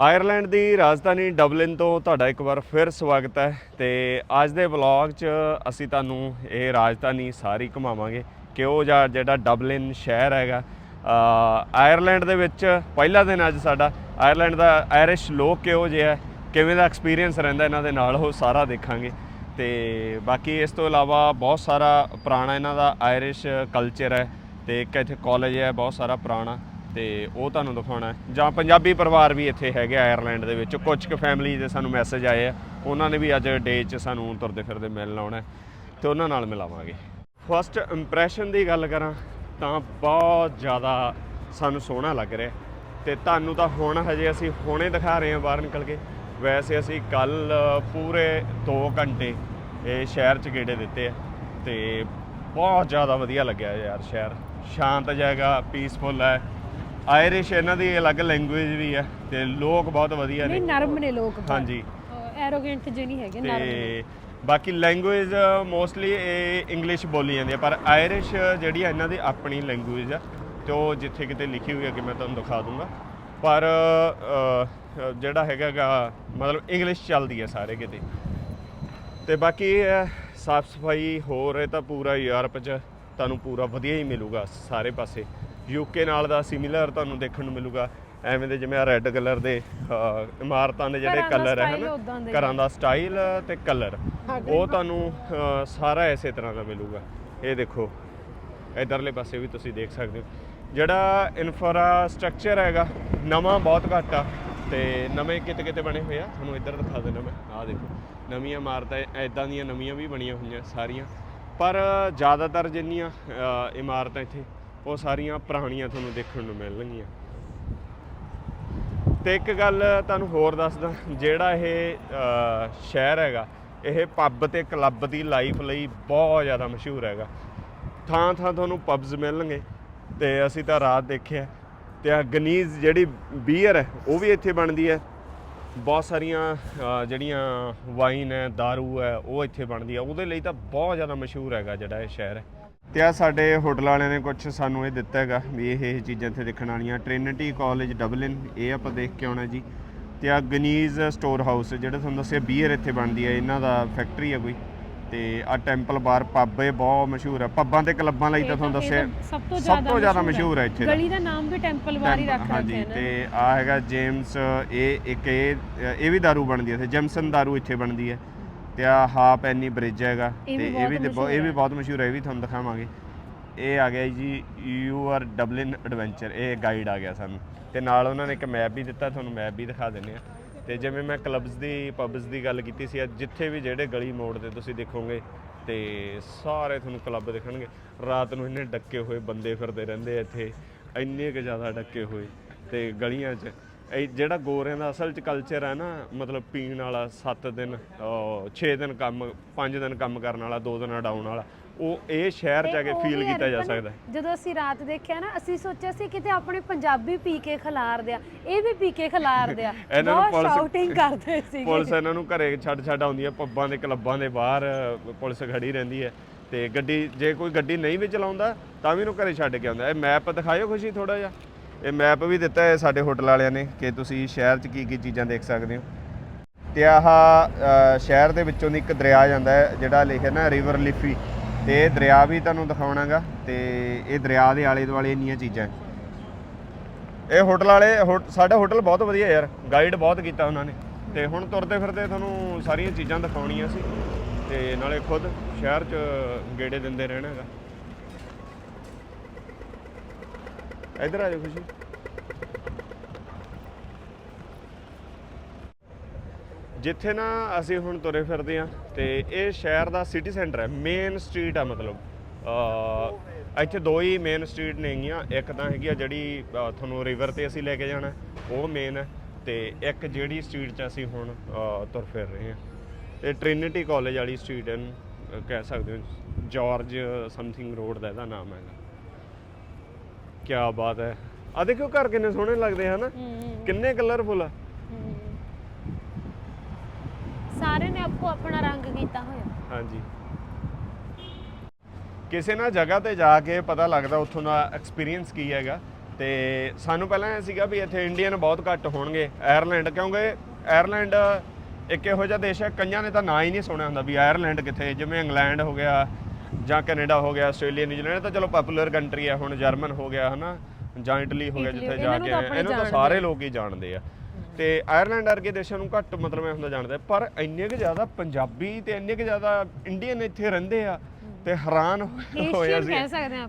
Ireland ਦੀ ਰਾਜਧਾਨੀ Dublin ਤੋਂ ਤੁਹਾਡਾ ਇੱਕ ਵਾਰ ਫਿਰ ਸਵਾਗਤ ਹੈ ਤੇ ਅੱਜ ਦੇ ਵਲੌਗ 'ਚ ਅਸੀਂ ਤੁਹਾਨੂੰ ਇਹ ਰਾਜਧਾਨੀ ਸਾਰੀ ਘੁਮਾਵਾਂਗੇ। ਕਿ ਉਹ ਜਿਹੜਾ ਡਬਲਿਨ ਸ਼ਹਿਰ ਹੈਗਾ ਆਇਰਲੈਂਡ ਦੇ ਵਿੱਚ ਪਹਿਲਾ ਦਿਨ ਅੱਜ ਸਾਡਾ। ਆਇਰਲੈਂਡ ਦਾ ਆਇਰਿਸ਼ ਲੋਕ ਕਿਹੋ ਜਿਹਾ ਹੈ ਕਿਵੇਂ ਦਾ ਐਕਸਪੀਰੀਅੰਸ ਰਹਿੰਦਾ ਇਹਨਾਂ ਦੇ ਨਾਲ, ਉਹ ਸਾਰਾ ਦੇਖਾਂਗੇ। ਤੇ ਬਾਕੀ ਇਸ ਤੋਂ ਇਲਾਵਾ ਬਹੁਤ ਸਾਰਾ ਪੁਰਾਣਾ ਇਹਨਾਂ ਦਾ ਆਇਰਿਸ਼ ਕਲਚਰ ਹੈ ਤੇ ਇੱਕ ਇੱਥੇ ਕਾਲਜ ਹੈ, ਬਹੁਤ ਸਾਰਾ ਪੁਰਾਣਾ। ਤੇ ਉਹ ਤੁਹਾਨੂੰ ਦਿਖਾਉਣਾ ਜਾਂ ਪੰਜਾਬੀ ਪਰਿਵਾਰ ਵੀ ਇੱਥੇ ਹੈਗੇ ਆਇਰਲੈਂਡ ਦੇ ਵਿੱਚ। ਕੁਝ ਕੁ ਫੈਮਿਲੀ ਦੇ ਸਾਨੂੰ ਮੈਸੇਜ ਆਏ ਆ। ਉਹਨਾਂ ਨੇ ਵੀ ਅੱਜ ਡੇ 'ਚ ਸਾਨੂੰ ਤੁਰਦੇ ਫਿਰਦੇ ਮਿਲਣ ਆਉਣਾ ਹੈ ਤੇ ਉਹਨਾਂ ਨਾਲ ਮਿਲਾਵਾਂਗੇ। ਫਸਟ ਇੰਪ੍ਰੈਸ਼ਨ ਦੀ ਗੱਲ ਕਰਾਂ ਤਾਂ ਬਹੁਤ ਜ਼ਿਆਦਾ ਸਾਨੂੰ ਸੋਹਣਾ ਲੱਗ ਰਿਹਾ ਤੇ ਤੁਹਾਨੂੰ ਤਾਂ ਹੁਣ ਹਜੇ ਅਸੀਂ ਹੁਣੇ ਦਿਖਾ ਰਹੇ ਹਾਂ ਬਾਹਰ ਨਿਕਲ ਕੇ। ਵੈਸੇ ਅਸੀਂ ਕੱਲ ਪੂਰੇ 2 ਘੰਟੇ ਇਹ ਸ਼ਹਿਰ 'ਚ ਗੇੜੇ ਦਿੱਤੇ ਆ। ਤੇ ਬਹੁਤ ਜ਼ਿਆਦਾ ਵਧੀਆ ਲੱਗਿਆ ਯਾਰ ਸ਼ਹਿਰ। ਸ਼ਾਂਤ ਜਗ੍ਹਾ ਪੀਸਫੁਲ ਹੈ। ਆਇਰਿਸ਼ ਇਹਨਾਂ ਦੀ ਅਲੱਗ ਲੈਂਗੁਏਜ ਵੀ ਹੈ ਤੇ ਲੋਕ ਬਹੁਤ ਵਧੀਆ ਨਹੀਂ ਨੇ ਨਰਮ ਨੇ ਲੋਕ ਹਾਂਜੀ। ਐਰੋਗੈਂਟ ਜੇ ਨਹੀਂ ਹੈਗੇ ਨਰਮ ਨੇ ਤੇ ਬਾਕੀ ਲੈਂਗੁਏਜ ਮੋਸਟਲੀ ਇਹ ਇੰਗਲਿਸ਼ ਬੋਲੀ ਜਾਂਦੀ ਹੈ ਪਰ ਆਇਰਿਸ਼ ਜਿਹੜੀ ਹੈ ਇਹਨਾਂ ਦੀ ਆਪਣੀ ਲੈਂਗੁਏਜ ਆ ਤੇ ਉਹ ਜਿੱਥੇ ਕਿਤੇ ਲਿਖੀ ਹੋਈ ਹੈ ਕਿ ਮੈਂ ਤੁਹਾਨੂੰ ਦਿਖਾ ਦੂੰਗਾ। ਪਰ ਜਿਹੜਾ ਹੈਗਾ ਗਾ ਮਤਲਬ ਇੰਗਲਿਸ਼ ਚੱਲਦੀ ਹੈ ਸਾਰੇ ਕਿਤੇ। ਤੇ ਬਾਕੀ ਸਾਫ਼ ਸਫ਼ਾਈ ਹੋ ਰਹੇ ਤਾਂ ਪੂਰਾ ਯੂਰਪ 'ਚ ਤੁਹਾਨੂੰ ਪੂਰਾ ਵਧੀਆ ਹੀ ਮਿਲੂਗਾ ਸਾਰੇ ਪਾਸੇ। ਯੂਕੇ ਨਾਲ ਦਾ ਸਿਮਿਲਰ ਤੁਹਾਨੂੰ ਦੇਖਣ ਨੂੰ ਮਿਲੂਗਾ। ਐਵੇਂ ਦੇ ਜਿਵੇਂ ਆ ਰੈੱਡ ਕਲਰ ਦੇ ਅ, ਇਮਾਰਤਾਂ ਦੇ ਜਿਹੜੇ ਘਰਾਂ ਦਾ ਕਲਰ ਹੈ style ਉੱਦਾਂ ਦੇ। ਘਰਾਂ ਦਾ ਸਟਾਈਲ ਤੇ ਕਲਰ। ਉਹ ਤੁਹਾਨੂੰ ਅ, ਸਾਰਾ ਇਸੇ ਤਰ੍ਹਾਂ ਦਾ ਮਿਲੂਗਾ। ਇਹ ਦੇਖੋ ਇਧਰਲੇ ਪਾਸੇ ਵੀ ਤੁਸੀਂ ਦੇਖ ਸਕਦੇ ਹੋ। ਜਿਹੜਾ ਇਨਫਰਾਸਟ੍ਰਕਚਰ ਹੈਗਾ ਨਵਾਂ ਬਹੁਤ ਘੱਟ ਆ ਤੇ ਨਵੇਂ ਕਿਤੇ ਕਿਤੇ ਬਣੇ ਹੋਏ ਆ। ਤੁਹਾਨੂੰ ਇੱਧਰ ਦਿਖਾ ਦਿੰਦਾ ਮੈਂ। ਆਹ ਦੇਖੋ ਨਵੀਆਂ ਇਮਾਰਤਾਂ ਐਦਾਂ ਦੀਆਂ ਨਵੀਆਂ ਵੀ ਬਣੀਆਂ ਹੋਈਆਂ ਸਾਰੀਆਂ। ਪਰ ਜ਼ਿਆਦਾਤਰ ਜਿੰਨੀਆਂ ਅ, ਇਮਾਰਤਾਂ ਇੱਥੇ ਉਹ ਸਾਰੀਆਂ ਪੁਰਾਣੀਆਂ ਤੁਹਾਨੂੰ ਦੇਖਣ ਨੂੰ ਮਿਲਣਗੀਆਂ। ਤੇ ਇੱਕ ਗੱਲ ਤੁਹਾਨੂੰ ਹੋਰ ਦੱਸਦਾ, ਜਿਹੜਾ ਇਹ ਸ਼ਹਿਰ ਹੈਗਾ, ਇਹ ਪੱਬ ਤੇ ਕਲੱਬ ਦੀ ਲਾਈਫ ਲਈ ਬਹੁਤ ਜ਼ਿਆਦਾ ਮਸ਼ਹੂਰ ਹੈਗਾ। ਥਾਂ ਥਾਂ ਤੁਹਾਨੂੰ ਪਬਸ ਮਿਲਣਗੇ ਤੇ ਅਸੀਂ ਤਾਂ ਰਾਤ ਦੇਖਿਆ। ਤੇ ਆ ਗਨੀਜ਼ ਜਿਹੜੀ ਬੀਅਰ ਹੈ, ਉਹ ਵੀ ਇੱਥੇ ਬਣਦੀ ਹੈ। ਬਹੁਤ ਸਾਰੀਆਂ ਜਿਹੜੀਆਂ ਵਾਈਨ ਹੈ, दारू ਹੈ, ਉਹ ਇੱਥੇ ਬਣਦੀ ਹੈ। ਉਹਦੇ ਲਈ ਤਾਂ ਬਹੁਤ ਜ਼ਿਆਦਾ ਮਸ਼ਹੂਰ ਹੈਗਾ ਜਿਹੜਾ ਇਹ ਸ਼ਹਿਰ ਹੈ। ਤੇ ਆ ਸਾਡੇ ਹੋਟਲ ਵਾਲਿਆਂ ਨੇ ਕੁਝ ਸਾਨੂੰ ਇਹ ਦਿੱਤਾ ਹੈਗਾ ਵੀ ਇਹ ਇਹ ਚੀਜ਼ਾਂ ਇੱਥੇ ਦੇਖਣ ਵਾਲੀਆਂ ਟ੍ਰਿਨਿਟੀ ਕਾਲਜ ਡਬਲਿਨ ਇਹ ਆਪਾਂ ਦੇਖ ਕੇ ਆਉਣਾ ਜੀ ਤੇ ਆ ਗਨੀਜ਼ ਸਟੋਰ ਹਾਊਸ ਜਿਹੜਾ ਤੁਹਾਨੂੰ ਦੱਸਿਆ ਬੀਅਰ ਇੱਥੇ ਬਣਦੀ ਹੈ ਇਹਨਾਂ ਦਾ ਫੈਕਟਰੀ ਹੈ ਕੋਈ ਤੇ ਆ ਟੈਂਪਲ ਬਾਰ ਪੱਬ ਇਹ ਬਹੁਤ ਮਸ਼ਹੂਰ ਹੈ ਪੱਬਾਂ ਤੇ ਕਲੱਬਾਂ ਲਈ ਤਾਂ ਤੁਹਾਨੂੰ ਦੱਸਿਆ ਸਭ ਤੋਂ ਸਭ ਤੋਂ ਜ਼ਿਆਦਾ ਮਸ਼ਹੂਰ ਹੈ ਇੱਥੇ ਦਾ ਗਲੀ ਦਾ ਨਾਮ ਵੀ ਟੈਂਪਲ ਬਾਰ ਹੀ ਰੱਖ ਰੱਖਿਆ ਹਾਂਜੀ ਹੈ ਨਾ ਤੇ ਆ ਹੈਗਾ ਜੇਮਸ ਇਹ ਇੱਕ ਇਹ ਇਹ ਵੀ दारू ਬਣਦੀ ਹੈ ਇੱਥੇ ਜੈਮਸਨ दारू ਇੱਥੇ ਬਣਦੀ ਹੈ ਤੇ ਆ ਹਾਪ ਐਨੀ ਬ੍ਰਿਜ ਹੈਗਾ। ਇਹ ਵੀ ਤੇ ਇਹ ਵੀ ਤੇ ਬਹੁਤ- ਇਹ ਵੀ ਬਹੁਤ ਮਸ਼ਹੂਰ ਹੈ ਇਹ ਵੀ ਤੁਹਾਨੂੰ ਦਿਖਾਵਾਂਗੇ। ਇਹ ਆ ਗਿਆ ਜੀ ਯੂ ਆਰ ਡਬਲਿਨ ਐਡਵੈਂਚਰ ਇਹ ਗਾਈਡ ਆ ਗਿਆ ਸਾਨੂੰ। ਤੇ ਨਾਲ ਉਹਨਾਂ ਨੇ ਇੱਕ ਮੈਪ ਵੀ ਦਿੱਤਾ ਤੁਹਾਨੂੰ ਮੈਪ ਵੀ ਦਿਖਾ ਦਿੰਨੇ ਆ ਤੇ ਜਿਵੇਂ ਮੈਂ ਕਲੱਬਸ ਦੀ ਪਬਸ ਦੀ ਗੱਲ ਕੀਤੀ ਸੀ ਅੱਜ ਜਿੱਥੇ ਵੀ ਜਿਹੜੇ ਗਲੀ ਮੋੜ ਤੇ ਤੁਸੀਂ ਦੇਖੋਗੇ ਤੇ ਸਾਰੇ ਤੁਹਾਨੂੰ ਕਲੱਬ ਦਿਖਣਗੇ। ਰਾਤ ਨੂੰ ਇੰਨੇ ਡੱਕੇ ਹੋਏ ਬੰਦੇ ਫਿਰਦੇ ਰਹਿੰਦੇ ਆ ਇੱਥੇ ਇੰਨੇ ਕੁ ਜ਼ਿਆਦਾ ਡੱਕੇ ਹੋਏ ਤੇ ਗਲੀਆਂ 'ਚ। ਇਹ ਜਿਹੜਾ ਗੋਰਿਆਂ ਦਾ ਅਸਲ 'ਚ ਕਲਚਰ ਹੈ ਨਾ ਮਤਲਬ ਪੀਣ ਵਾਲਾ 7 ਦਿਨ 6 ਦਿਨ ਕੰਮ 5 ਦਿਨ ਕੰਮ ਕਰਨ ਵਾਲਾ 2 ਦਿਨ ਡਾਊਨ ਵਾਲਾ ਉਹ ਇਹ ਸ਼ਹਿਰ 'ਚ ਆ ਕੇ ਫੀਲ ਕੀਤਾ ਜਾ ਸਕਦਾ। ਜਦੋਂ ਅਸੀਂ ਰਾਤ ਦੇਖਿਆ ਨਾ ਅਸੀਂ ਸੋਚਿਆ ਸੀ ਕਿਤੇ ਆਪਣੇ ਪੰਜਾਬੀ ਪੀ ਕੇ ਖਿਲਾਰਦੇ ਆ। ਇਹ ਵੀ ਪੀ ਕੇ ਖਿਲਾਰਦੇ ਆ। ਇਹਨਾਂ ਨੂੰ ਪੁਲਿਸ- ਸ਼ਾਊਟਿੰਗ ਕਰਦੇ ਸੀ ਪੁਲਿਸ ਇਹਨਾਂ ਨੂੰ ਘਰੇ ਛੱਡ ਛੱਡ ਆਉਂਦੀ ਹੈ ਪੱਬਾਂ ਦੇ ਕਲੱਬਾਂ ਦੇ ਬਾਹਰ ਪੁਲਿਸ ਖੜੀ ਰਹਿੰਦੀ ਹੈ ਤੇ ਗੱਡੀ ਜੇ ਕੋਈ ਗੱਡੀ ਨਹੀਂ ਵੀ ਚਲਾਉਂਦਾ ਤਾਂ ਵੀ ਇਹਨੂੰ ਘਰੇ ਛੱਡ ਕੇ ਆਉਂਦਾ। ਇਹ ਮੈਪ ਦਿਖਾਇਓ ਖੁਸ਼ੀ ਥੋੜਾ ਜਿਹਾ। ਇਹ ਮੈਪ ਵੀ ਦਿੱਤਾ ਹੈ ਸਾਡੇ ਹੋਟਲ ਵਾਲਿਆਂ ਨੇ ਕਿ ਤੁਸੀਂ ਸ਼ਹਿਰ 'ਚ ਕੀ ਕੀ ਚੀਜ਼ਾਂ ਦੇਖ ਸਕਦੇ ਹੋ। ਤੇ ਆਹ ਸ਼ਹਿਰ ਦੇ ਵਿੱਚੋਂ ਦੀ ਇੱਕ ਦਰਿਆ ਜਾਂਦਾ ਹੈ, ਜਿਹੜਾ ਲਿਖਿਆ ਨਾ ਰਿਵਰ ਲਿਫੀ ਤੇ ਇਹ ਦਰਿਆ ਵੀ ਤੁਹਾਨੂੰ ਦਿਖਾਉਣਾਗਾ ਤੇ ਇਹ ਦਰਿਆ ਦੇ ਆਲੇ ਦੁਆਲੇ ਇੰਨੀਆਂ ਚੀਜ਼ਾਂ ਇਹ ਹੋਟਲ ਵਾਲੇ ਹੋ- ਸਾਡਾ ਹੋਟਲ ਬਹੁਤ ਵਧੀਆ ਯਾਰ ਗਾਈਡ ਬਹੁਤ ਕੀਤਾ ਉਹਨਾਂ ਨੇ। ਤੇ ਹੁਣ ਤੁਰਦੇ ਫਿਰਦੇ ਤੁਹਾਨੂੰ ਸਾਰੀਆਂ ਚੀਜ਼ਾਂ ਦਿਖਾਉਣੀਆਂ ਸੀ। ਤੇ ਨਾਲੇ ਖੁਦ ਸ਼ਹਿਰ 'ਚ ਗੇੜੇ ਦਿੰਦੇ ਰਹਿਣਾ ਹੈਗਾ ਇੱਧਰ ਆ ਜਾਓ ਖੁਸ਼ੀ। ਜਿੱਥੇ ਨਾ ਅਸੀਂ ਹੁਣ ਤੁਰੇ ਫਿਰਦੇ ਆ ਤੇ ਇਹ ਸ਼ਹਿਰ ਦਾ ਸਿਟੀ ਸੈਂਟਰ ਹੈ ਮੇਨ ਸਟਰੀਟ ਆ ਮਤਲਬ। ਅ ਇੱਥੇ ਦੋ ਹੀ ਮੇਨ ਸਟਰੀਟ ਨੇਗੀਆਂ ਇੱਕ ਤਾਂ ਹੈਗੀ ਆ ਜਿਹੜੀ ਅ, ਤੁਹਾਨੂੰ ਰਿਵਰ ਤੇ ਅਸੀਂ ਲੈ ਕੇ ਜਾਣਾ ਉਹ ਮੇਨ ਹੈ ਤੇ ਇੱਕ ਜਿਹੜੀ ਸਟਰੀਟ 'ਚ ਅਸੀਂ ਹੁਣ ਅ, ਤੁਰ ਫਿਰ ਰਹੇ ਹਾਂ। ਇਹ ਟ੍ਰਿਨਿਟੀ ਕਾਲਜ ਵਾਲੀ ਸਟਰੀਟ ਇਹਨੂੰ ਅ, ਕਹਿ ਸਕਦੇ ਹੋ ਜਾਰਜ ਸਮਥਿੰਗ ਰੋਡ ਦਾ ਇਹਦਾ ਨਾਮ ਹੈਗਾ। ਕੀ ਬਾਤ ਹੈ। ਆ ਦੇਖੋ ਘਰ ਕਿੰਨੇ ਸੋਹਣੇ ਲੱਗਦੇ ਹਨ? ਕਿੰਨੇ ਕਲਰਫੁਲ ਆ। ਨੇ ਆਪੋ ਆਪਣਾ ਰੰਗ ਕੀਤਾ ਹੋਇਆ। ਹਾਂਜੀ। ਕਿਸੇ ਨਾ ਜਗ੍ਹਾ ਤੇ ਜਾ ਕੇ ਪਤਾ ਲੱਗਦਾ ਉੱਥੋਂ ਦਾ ਐਕਸਪੀਰੀਅੰਸ ਕੀ ਹੈਗਾ। ਤੇ ਸਾਨੂੰ ਪਹਿਲਾਂ ਇਹ ਸੀਗਾ ਵੀ ਇੱਥੇ ਇੰਡੀਅਨ ਬਹੁਤ ਘੱਟ ਹੋਣਗੇ। ਆਇਰਲੈਂਡ ਕਿਉਂਕਿ ਆਇਰਲੈਂਡ ਇੱਕ ਇਹੋ ਜਿਹਾ ਦੇਸ਼ ਹੈ ਕਈਆਂ ਨੇ ਤਾਂ ਨਾਂ ਹੀ ਨਹੀਂ ਸੁਣਿਆ ਹੁੰਦਾ ਵੀ ਆਇਰਲੈਂਡ ਕਿੱਥੇ ਜਿਵੇਂ ਇੰਗਲੈਂਡ ਹੋ ਗਿਆ ਜਾਂ ਕੈਨੇਡਾ ਹੋ ਗਿਆ ਆਸਟ੍ਰੇਲੀਆ ਨਿਊਜ਼ੀਲੈਂਡ ਤਾਂ ਚਲੋ ਪਪੂਲਰ ਕੰਟਰੀ ਹੈ ਹੁਣ ਜਰਮਨ ਹੋ ਗਿਆ ਹਨਾ ਜਾਂ ਇਟਲੀ ਹੋ ਗਿਆ ਜਿੱਥੇ ਜਾ ਕੇ ਇਹਨੂੰ ਤਾਂ ਸਾਰੇ ਆ। ਲੋਕ ਹੀ ਜਾਣਦੇ ਆ ਤੇ ਆਇਰਲੈਂਡ ਵਰਗੇ ਦੇਸ਼ਾਂ ਨੂੰ ਘੱਟ ਮਤਲਬ ਇਹ ਹੁੰਦਾ ਜਾਣਦੇ ਆ। ਪਰ ਇੰਨੇ ਕੁ ਜ਼ਿਆਦਾ ਪੰਜਾਬੀ ਤੇ ਇੰਨੇ ਕੁ ਜ਼ਿਆਦਾ ਇੰਡੀਅਨ ਇੱਥੇ ਰਹਿੰਦੇ ਆ ਤੇ ਹੈਰਾਨ ਹੋਇਆ ਸੀ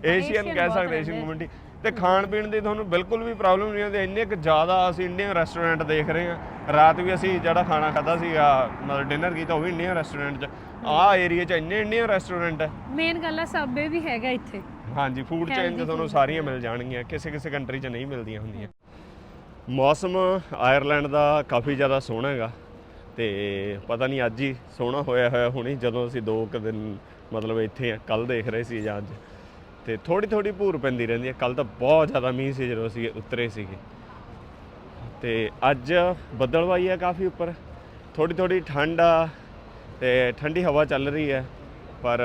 ਏਸ਼ੀਅਨ ਕਹਿ ਸਕਦੇ ਏਸ਼ੀਅਨ ਆ। ਕਮਿਊਨਿਟੀ ਤੇ ਖਾਣ ਪੀਣ ਦੀ ਤੁਹਾਨੂੰ ਬਿਲਕੁਲ ਵੀ ਪ੍ਰੋਬਲਮ ਨਹੀਂ ਆਉਂਦੀ ਇੰਨੇ ਕੁ ਜ਼ਿਆਦਾ ਅਸੀਂ ਇੰਡੀਅਨ ਰੈਸਟੋਰੈਂਟ ਦੇਖ ਰਹੇ ਹਾਂ। ਰਾਤ ਵੀ ਅਸੀਂ ਜਿਹੜਾ ਖਾਣਾ ਖਾਦਾ ਸੀਗਾ ਮਤਲਬ ਡਿਨਰ ਕੀਤਾ ਉਹ ਵੀ ਇੰਡੀਅਨ ਰੈਸਟੋਰੈਂਟ 'ਚ। ਆਹ ਏਰੀਆ 'ਚ ਇੰਨੇ ਇੰਡੀਅਨ ਰੈਸਟੋਰੈਂਟ ਹੈ ਮੇਨ ਗੱਲ ਆ ਸਬਵੇ ਵੀ ਹੈਗਾ ਇੱਥੇ। ਹਾਂਜੀ ਫੂਡ ਚੇਨ ਤੇ ਤੁਹਾਨੂੰ। ਸਾਰੀਆਂ ਮਿਲ ਜਾਣਗੀਆਂ। ਕਿਸੇ ਕਿਸੇ ਕੰਟਰੀ 'ਚ ਨਹੀਂ ਮਿਲਦੀਆਂ ਹੁੰਦੀਆਂ। ਮੌਸਮ ਆਇਰਲੈਂਡ ਦਾ ਕਾਫੀ ਜ਼ਿਆਦਾ ਸੋਹਣਾ ਹੈਗਾ। ਤੇ ਪਤਾ ਨਹੀਂ ਅੱਜ ਹੀ ਸੋਹਣਾ ਹੋਇਆ ਹੋਇਆ ਹੁਣੀ ਜਦੋਂ ਅਸੀਂ ਦੋ ਕੁ ਦਿਨ ਮਤਲਬ ਇੱਥੇ ਆ ਕੱਲ ਦੇਖ ਰਹੇ ਸੀ ਜਾਂ ਅੱਜ। ਤੇ ਥੋੜੀ ਥੋੜੀ ਭੂਰ ਪੈਂਦੀ ਰਹਿੰਦੀ ਹੈ। ਕੱਲ ਤਾਂ ਬਹੁਤ ਜ਼ਿਆਦਾ ਮੀਂਹ ਸੀ ਜਦੋਂ ਅਸੀਂ ਉਤਰੇ ਸੀਗੇ। ਤੇ ਅੱਜ ਬੱਦਲਵਾਈ ਹੈ ਕਾਫੀ ਉੱਪਰ। ਥੋੜੀ ਥੋੜੀ ਠੰਡ ਆ ਤੇ ਠੰਡੀ ਹਵਾ ਚੱਲ ਰਹੀ ਹੈ, ਪਰ